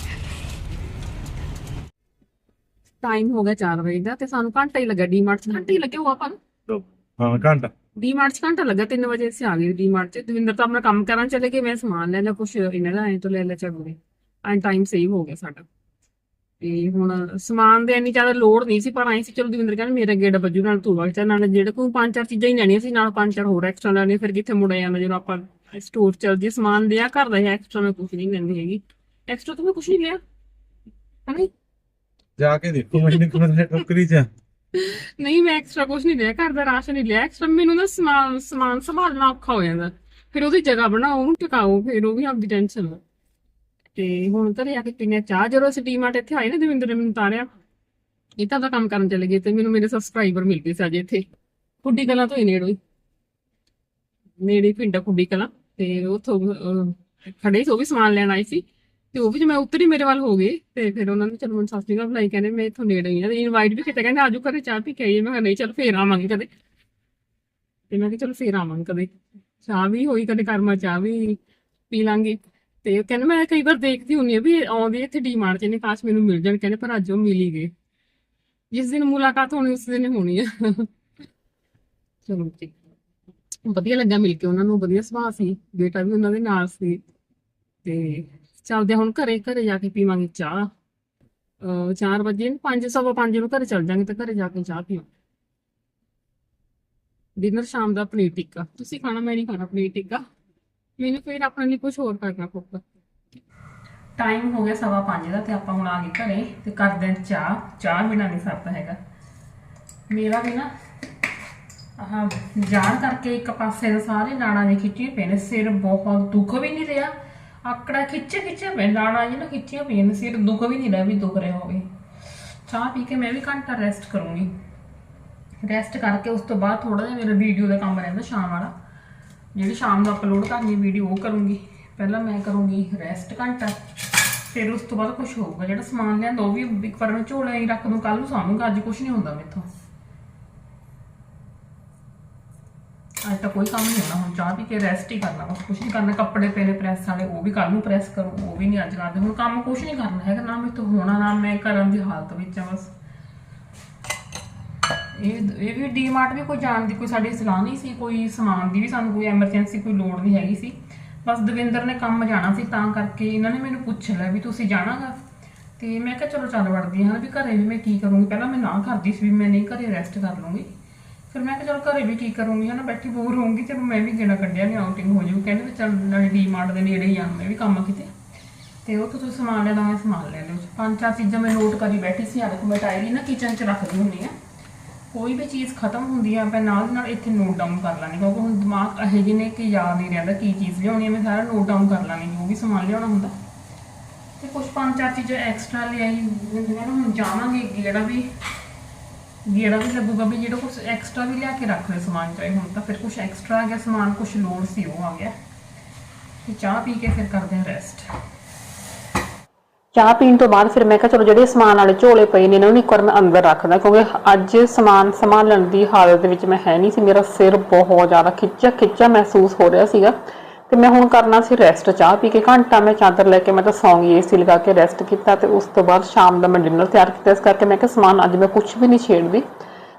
ਟਾਈਮ ਹੋ ਗਿਆ 4 ਵਜੇ ਦਾ ਤੇ ਸਾਨੂੰ ਘੰਟਾ ਹੀ ਲੱਗਾ ਡੀਮਾਰਟ 'ਚ। ਘੰਟਾ ਹੀ ਲੱਗਿਆ ਉਹ ਆਪਾਂ ਨੂੰ। ਹਾਂ ਘੰਟਾ। ਡੀਮਾਰਟ 'ਚ ਘੰਟਾ ਲੱਗਾ 3 ਵਜੇ ਅਸੀਂ ਆ ਗਏ ਡੀਮਾਰਟ 'ਚ। ਦਵਿੰਦਰ ਤਾਂ ਆਪਣਾ ਕੰਮ ਕਰਨ ਚਲੇ ਗਏ ਮੈਂ ਸਮਾਨ ਲੈ ਲਿਆ ਕੁਛ ਇਹਨਾਂ ਦਾ ਐਂ ਤੋਂ ਲੈ ਲਿਆ ਚੱਲ ਐਂ ਟਾਈਮ ਸਹੀ ਹੋ ਗਿਆ ਸਾਡਾ। ਤੇ ਹੁਣ ਸਮਾਨ ਦੇ ਇੰਨੀ ਜ਼ਿਆਦਾ ਲੋੜ ਨਹੀਂ ਸੀ ਪਰ ਆਈ ਸੀ ਚਲੋ ਦਵਿੰਦਰ ਕਹਿੰਦਾ ਮੇਰਾ ਗੇੜਾ ਬੱਜੂ ਨਾਲ ਤੂੰ ਵਗ ਚਾ ਨਾਲ ਜਿਹੜੇ ਕੋਈ ਪੰਜ ਚਾਰ ਚੀਜ਼ਾਂ ਹੀ ਲੈਣੀਆਂ ਸੀ ਨਾਲ ਪੰਜ ਚਾਰ ਹੋਰ ਐਕਸਟਰਾ ਲੈਣੇ ਫਿਰ ਕਿੱਥੇ ਮੁੜ ਜਾਂਦਾ ਜਦੋਂ ਆਪਾਂ ਸਟੋਰ ਚੱਲ ਜੀ ਸਮਾਨ ਲਿਆ ਘਰ ਦਾ ਐਕਸਟਰਾ ਮੈਂ ਕੁਝ ਨਹੀਂ ਲੈਂਦੀ ਹੈਗੀ। ਐਕਸਟਰਾ ਤਾਂ ਮੈਂ ਕੁਝ ਨਹੀਂ ਲਿਆ। ਹਣੀ ਜਾ ਕੇ ਦੇਖੋ, ਮੈਨੂੰ ਕਿਵੇਂ ਟੋਕਰੀ ਚ। ਨਹੀਂ, ਮੈਂ ਐਕਸਟਰਾ ਕੁਝ ਨਹੀਂ ਲਿਆ, ਘਰ ਰਾਸ਼ਨ ਨਹੀਂ ਲਿਆ ਐਕਸਟਰਾ ਮੈਨੂੰ ਨਾ ਸਮਾਨ ਸਮਾਨ ਸੰਭਾਲਣਾ ਔਖਾ ਹੋ ਜਾਂਦਾ। ਫਿਰ ਉਹਦੀ ਜਗ੍ਹਾ ਬਣਾਓ, ਉਹਨੂੰ ਟਿਕਾਓ, ਫਿਰ ਉਹ ਵੀ ਆਪਦੀ ਟੈਨਸ਼ਨ ਹੈ ਤੇ ਹੁਣ ਘਰੇ ਆ ਕੇ ਪੀਨੇ ਚਾਹ, ਜਦੋਂ ਅਸੀਂ ਡੀਮਾਰਟ ਇੱਥੇ ਆਏ ਨਾ ਦਵਿੰਦਰ ਨੇ ਮੈਨੂੰ ਤਾਰਿਆ, ਇਹ ਤਾਂ ਦਾ ਕੰਮ ਕਰਨ ਚਲੇ ਗਏ ਤੇ ਮੈਨੂੰ ਮੇਰੇ ਸਬਸਕ੍ਰਾਈਬਰ ਮਿਲ ਗਏ ਸੀ ਇੱਥੇ। ਖੁੱਡੀ ਕਲਾਂ ਤੋਂ ਹੀ ਨੇੜੇ ਹੀ। ਨੇੜੇ ਹੀ ਪਿੰਡ ਖੁੱਡੀ ਕਲਾਂ। ਤੇ ਉੱਥੋਂ ਖੜੇ ਸੀ, ਉਹ ਵੀ ਸਮਾਨ ਲੈਣ ਆਏ ਸੀ। ਤੇ ਉਹ ਵੀ ਜੇ ਮੈਂ ਉੱਤਰੀ ਮੇਰੇ ਵੱਲ ਹੋ ਗਏ ਤੇ ਫਿਰ ਉਹਨਾਂ ਨੇ ਚਲੋ ਮੈਨੂੰ ਸਤਿ ਸ਼੍ਰੀ ਅਕਾਲ ਬੁਲਾਈ, ਕਹਿੰਦੇ ਮੈਂ ਇੱਥੋਂ ਨੇੜੇ ਹੀ ਆ। ਤੇ ਇਨਵਾਈਟ ਵੀ ਕੀਤਾ, ਕਹਿੰਦੇ ਆਜੋ ਘਰੇ ਚਾਹ ਪੀ ਕੇ ਆਈਏ। ਮੈਂ ਕਿਹਾ ਨਹੀਂ, ਚਲ ਫੇਰ ਆਵਾਂਗੇ ਕਦੇ। ਤੇ ਮੈਂ ਕਿਹਾ ਚਲ ਫੇਰ ਆਵਾਂਗੇ ਕਦੇ। ਚਾਹ ਵੀ ਹੋਈ ਕਦੇ ਕਰਮਾ, ਚਾਹ ਵੀ ਪੀ ਲਾਂਗੇ। ਤੇ ਉਹ ਕਹਿੰਦੇ ਮੈਂ ਕਈ ਵਾਰ ਦੇਖਦੀ ਹੁੰਨੀ ਆ ਵੀ ਆਉਂਦੇ ਇੱਥੇ ਡੀਮਾਰਟ ਚ ਨੇ ਕਾਸ਼ ਮੈਨੂੰ ਮਿਲ ਜਾਣ, ਕਹਿੰਦੇ ਪਰ ਅੱਜ ਉਹ ਮਿਲ ਹੀ ਗਏ। ਜਿਸ ਦਿਨ ਮੁਲਾਕਾਤ ਹੋਣੀ, ਉਸ ਦਿਨ ਹੋਣੀ ਆ। ਚਲੋ ਜੀ। ਵਧੀਆ ਲੱਗਾ ਮਿਲ ਕੇ ਉਹਨਾਂ ਨੂੰ, ਵਧੀਆ ਸੁਭਾਅ ਸੀ। ਬੇਟਾ ਵੀ ਉਹਨਾਂ ਦੇ ਨਾਲ ਸੀ। ਤੇ ਚੱਲਦੇ ਹੁਣ ਘਰੇ ਘਰੇ ਜਾ ਕੇ ਪੀਵਾਂਗੇ ਚਾਹ। ਅਹ 4 ਵਜੇ 5 ਸਵਾ 5 ਨੂੰ ਘਰੇ ਚੱਲ ਜਾਾਂਗੇ ਤੇ ਘਰੇ ਜਾ ਕੇ ਚਾਹ ਪੀਵਾਂਗੇ ਡਿਨਰ ਸ਼ਾਮ ਦਾ ਪਨੀਰ ਟਿੱਕਾ। ਤੁਸੀਂ ਖਾਣਾ, ਮੈਂ ਨਹੀਂ ਖਾਣਾ ਪਨੀਰ ਟਿੱਕਾ। ਮੈਨੂੰ ਫਿਰ ਆਪਣੇ ਲਈ ਕੁਝ ਹੋਰ ਕਰਨਾ ਪਊਗਾ। ਟਾਈਮ ਹੋ ਗਿਆ ਸਵਾ 5 ਦਾ ਤੇ ਆਪਾਂ ਹੁਣ ਆ ਗਏ ਘਰੇ ਤੇ ਕਰਦੇ ਹਾਂ ਚਾਹ। ਚਾਹ ਬਿਨਾਂ ਨਹੀਂ ਸਰਦਾ ਹੈਗਾ। ਮੇਰਾ ਵੀ ਨਾ ਆਹ ਜਾਣ ਕਰਕੇ ਇੱਕ ਪਾਸੇ ਦੇ ਸਾਰੇ ਨਾੜਾਂ ਦੇ ਖਿੱਚੇ ਪਏ ਨੇ, ਸਿਰ ਬਹੁਤ ਦੁੱਖ ਵੀ ਨਹੀਂ ਰਿਹਾ। ਆਕੜਾ ਖਿੱਚੇ ਖਿੱਚੇ ਪਏ ਨਾੜਾਂ ਜਿਹਨਾਂ ਖਿੱਚੀਆਂ ਪਈਆਂ ਨੇ, ਸਿਰ ਦੁੱਖ ਵੀ ਨਹੀਂ ਰਿਹਾ ਵੀ ਦੁੱਖ ਰਿਹਾ ਹੋਵੇ। ਚਾਹ ਪੀ ਕੇ ਮੈਂ ਵੀ ਘੰਟਾ ਰੈਸਟ ਕਰੂੰਗੀ। ਰੈਸਟ ਕਰਕੇ ਉਸ ਤੋਂ ਬਾਅਦ ਥੋੜਾ ਜਿਹਾ ਮੇਰਾ ਵੀਡੀਓ ਦਾ ਕੰਮ ਰਹਿੰਦਾ ਸ਼ਾਮ ਵਾਲਾ। ਜਿਹੜੀ ਸ਼ਾਮ ਨੂੰ ਅਪਲੋਡ ਕਰਨੀ ਵੀਡੀਓ ਉਹ ਕਰੂੰਗੀ। ਪਹਿਲਾਂ ਮੈਂ ਕਰੂੰਗੀ ਰੈਸਟ ਘੰਟਾ, ਫਿਰ ਉਸ ਤੋਂ ਬਾਅਦ ਕੁਝ ਹੋਊਗਾ। ਜਿਹੜਾ ਸਮਾਨ ਲਿਆਂਦਾ ਉਹ ਵੀ ਇੱਕ ਵਾਰ ਮੈਂ ਝੋਲੇ ਹੀ ਰੱਖ ਦੂੰ ਕੱਲ ਨੂੰ ਸਾਂਭੂਗਾ, ਅੱਜ ਕੁਝ ਨਹੀਂ ਹੁੰਦਾ ਮੇਥੋਂ। ਅੱਜ ਤਾਂ ਕੋਈ ਕੰਮ ਨਹੀਂ ਹੋਣਾ, ਹੁਣ ਚਾਹ ਪੀ ਕੇ ਰੈਸਟ ਹੀ ਕਰਨਾ ਬਸ ਕੁਝ ਨਹੀਂ ਕਰਨਾ, ਕੱਪੜੇ ਪਏ ਨੇ ਪ੍ਰੈਸ ਵਾਲੇ, ਉਹ ਵੀ ਕੱਲ ਨੂੰ ਪ੍ਰੈਸ ਕਰੂੰ, ਉਹ ਵੀ ਨਹੀਂ ਅੱਜ ਕਰਦੇ, ਹੁਣ ਕੰਮ ਕੁਝ ਨਹੀਂ ਕਰਨਾ ਹੈਗਾ, ਨਾ ਮੇਰੇ ਤੋਂ ਹੋਣਾ, ਨਾ ਮੈਂ ਕਰਨ ਦੀ ਹਾਲਤ ਵਿੱਚ ਆ ਬਸ। ਇਹ ਇਹ ਵੀ ਡੀਮਾਰਟ ਵੀ ਕੋਈ ਜਾਣ ਦੀ, ਕੋਈ ਸਾਡੀ ਸਲਾਹ ਨਹੀਂ ਸੀ, ਕੋਈ ਸਮਾਨ ਦੀ ਵੀ ਸਾਨੂੰ ਕੋਈ ਐਮਰਜੈਂਸੀ ਕੋਈ ਲੋੜ ਨਹੀਂ ਹੈਗੀ ਸੀ। ਬਸ ਦਵਿੰਦਰ ਨੇ ਕੰਮ ਜਾਣਾ ਸੀ, ਤਾਂ ਕਰਕੇ ਇਹਨਾਂ ਨੇ ਮੈਨੂੰ ਪੁੱਛ ਲਿਆ ਵੀ ਤੁਸੀਂ ਜਾਣਾਗਾ? ਤੇ ਮੈਂ ਕਿਹਾ ਚਲੋ ਚੱਲ ਵੜਦੀ ਹਾਂ, ਵੀ ਘਰੇ ਵੀ ਮੈਂ ਕੀ ਕਰੂੰਗੀ, ਪਹਿਲਾਂ ਮੈਂ ਨਾ ਕਰਦੀ ਸੀ ਵੀ ਮੈਂ ਨਹੀਂ ਘਰੇ ਰੈਸਟ ਕਰ ਲੂੰਗੀ ਫਿਰ ਮੈਂ ਕਿਹਾ ਚਲ ਘਰੇ ਵੀ ਕੀ ਕਰੂੰਗੀ, ਹਨਾ, ਬੈਠੀ ਬੋਰ ਹੋਊਂਗੀ ਚਲੋ ਮੈਂ ਵੀ ਗੇੜਾ ਕੱਢਿਆ ਨਹੀਂ ਆਊਟਿੰਗ ਹੋ ਜਾਊ। ਕਹਿੰਦੇ ਵੀ ਚੱਲ ਨਾਲੇ ਡੀਮਾਰਟ ਦੇ ਨੇੜੇ ਹੀ ਆ, ਮੈਂ ਵੀ ਕੰਮ ਆ ਕਿਤੇ। ਤੇ ਉੱਥੋਂ ਤੁਸੀਂ ਸਮਾਨ ਲੈਣਾ ਮੈਂ ਸਮਾਨ ਲੈ ਲਿਓ। ਪੰਜ ਚਾਰ ਚੀਜ਼ਾਂ ਮੈਂ ਨੋਟ ਕਰੀ ਬੈਠੀ ਸੀ, ਹਾਲੇ ਮੈਂ ਡਾਇਰੀ ਨਾ ਕਿਚਨ 'ਚ ਰੱਖਦੀ ਹੁੰਦੀ ਆ। ਕੋਈ ਵੀ ਚੀਜ਼ ਖਤਮ ਹੁੰਦੀ ਆ, ਮੈਂ ਨਾਲ ਨਾਲ ਇੱਥੇ ਨੋਟ ਡਾਊਨ ਕਰ ਲਾਂਗੀ ਕਿਉਂਕਿ ਹੁਣ ਦਿਮਾਗ ਇਹੋ ਜਿਹੇ ਨੇ ਕਿ ਯਾਦ ਨਹੀਂ ਰਹਿੰਦਾ ਕੀ ਚੀਜ਼ ਲਿਆਉਣੀ ਹੈ ਮੈਂ ਸਾਰਾ ਨੋਟ ਡਾਊਨ ਕਰ ਲਾਂਗੀ ਉਹ ਵੀ ਸਮਾਨ ਲਿਆਉਣਾ ਹੁੰਦਾ। ਤੇ ਕੁਝ ਪੰਜ ਚਾਰ ਚੀਜ਼ਾਂ ਐਕਸਟਰਾ ਲਿਆਈ ਜਿਵੇਂ ਨਾ ਹੁਣ ਜਾਵਾਂਗੇ ਜਿਹੜਾ ਵੀ ਗੇੜਾ ਵੀ ਲੱਗੂਗਾ ਵੀ ਜਿਹੜਾ ਕੁਝ ਐਕਸਟਰਾ ਵੀ ਲਿਆ ਕੇ ਰੱਖ ਲੈ ਸਮਾਨ ਚਾਹੇ ਹੁਣ ਤਾਂ ਫਿਰ ਕੁਝ ਐਕਸਟਰਾ ਆ ਗਿਆ, ਸਮਾਨ ਕੁਝ ਲੋੜ ਸੀ ਉਹ ਆ ਗਿਆ। ਤੇ ਚਾਹ ਪੀ ਕੇ ਫਿਰ ਕਰਦੇ ਹਾਂ ਰੈਸਟ ਚਾਹ ਪੀਣ ਤੋਂ ਬਾਅਦ ਫਿਰ ਮੈਂ ਕਿਹਾ ਚਲੋ ਜਿਹੜੇ ਸਮਾਨ ਵਾਲੇ ਝੋਲੇ ਪਏ ਨੇ ਇਹਨਾਂ ਨੂੰ ਇੱਕ ਵਾਰ ਮੈਂ ਅੰਦਰ ਰੱਖਦਾ ਕਿਉਂਕਿ ਅੱਜ ਸਮਾਨ ਸੰਭਾਲਣ ਦੀ ਹਾਲਤ ਦੇ ਵਿੱਚ ਮੈਂ ਹੈ ਨਹੀਂ ਸੀ, ਮੇਰਾ ਸਿਰ ਬਹੁਤ ਜ਼ਿਆਦਾ ਖਿੱਚਿਆ ਖਿੱਚਿਆ ਮਹਿਸੂਸ ਹੋ ਰਿਹਾ ਸੀਗਾ। ਤੇ ਮੈਂ ਹੁਣ ਕਰਨਾ ਸੀ ਰੈਸਟ ਚਾਹ ਪੀ ਕੇ ਘੰਟਾ ਮੈਂ ਚਾਦਰ ਲੈ ਕੇ ਮੈਂ ਤਾਂ ਸੌਂਗੀ ਏਸੀ ਲਗਾ ਕੇ ਰੈਸਟ ਕੀਤਾ ਤੇ ਉਸ ਤੋਂ ਬਾਅਦ ਸ਼ਾਮ ਦਾ ਮੈਂ ਡਿਨਰ ਤਿਆਰ ਕੀਤਾ। ਇਸ ਕਰਕੇ ਮੈਂ ਕਿਹਾ ਸਮਾਨ ਅੱਜ ਮੈਂ ਕੁਝ ਵੀ ਨਹੀਂ ਛੇੜਦੀ।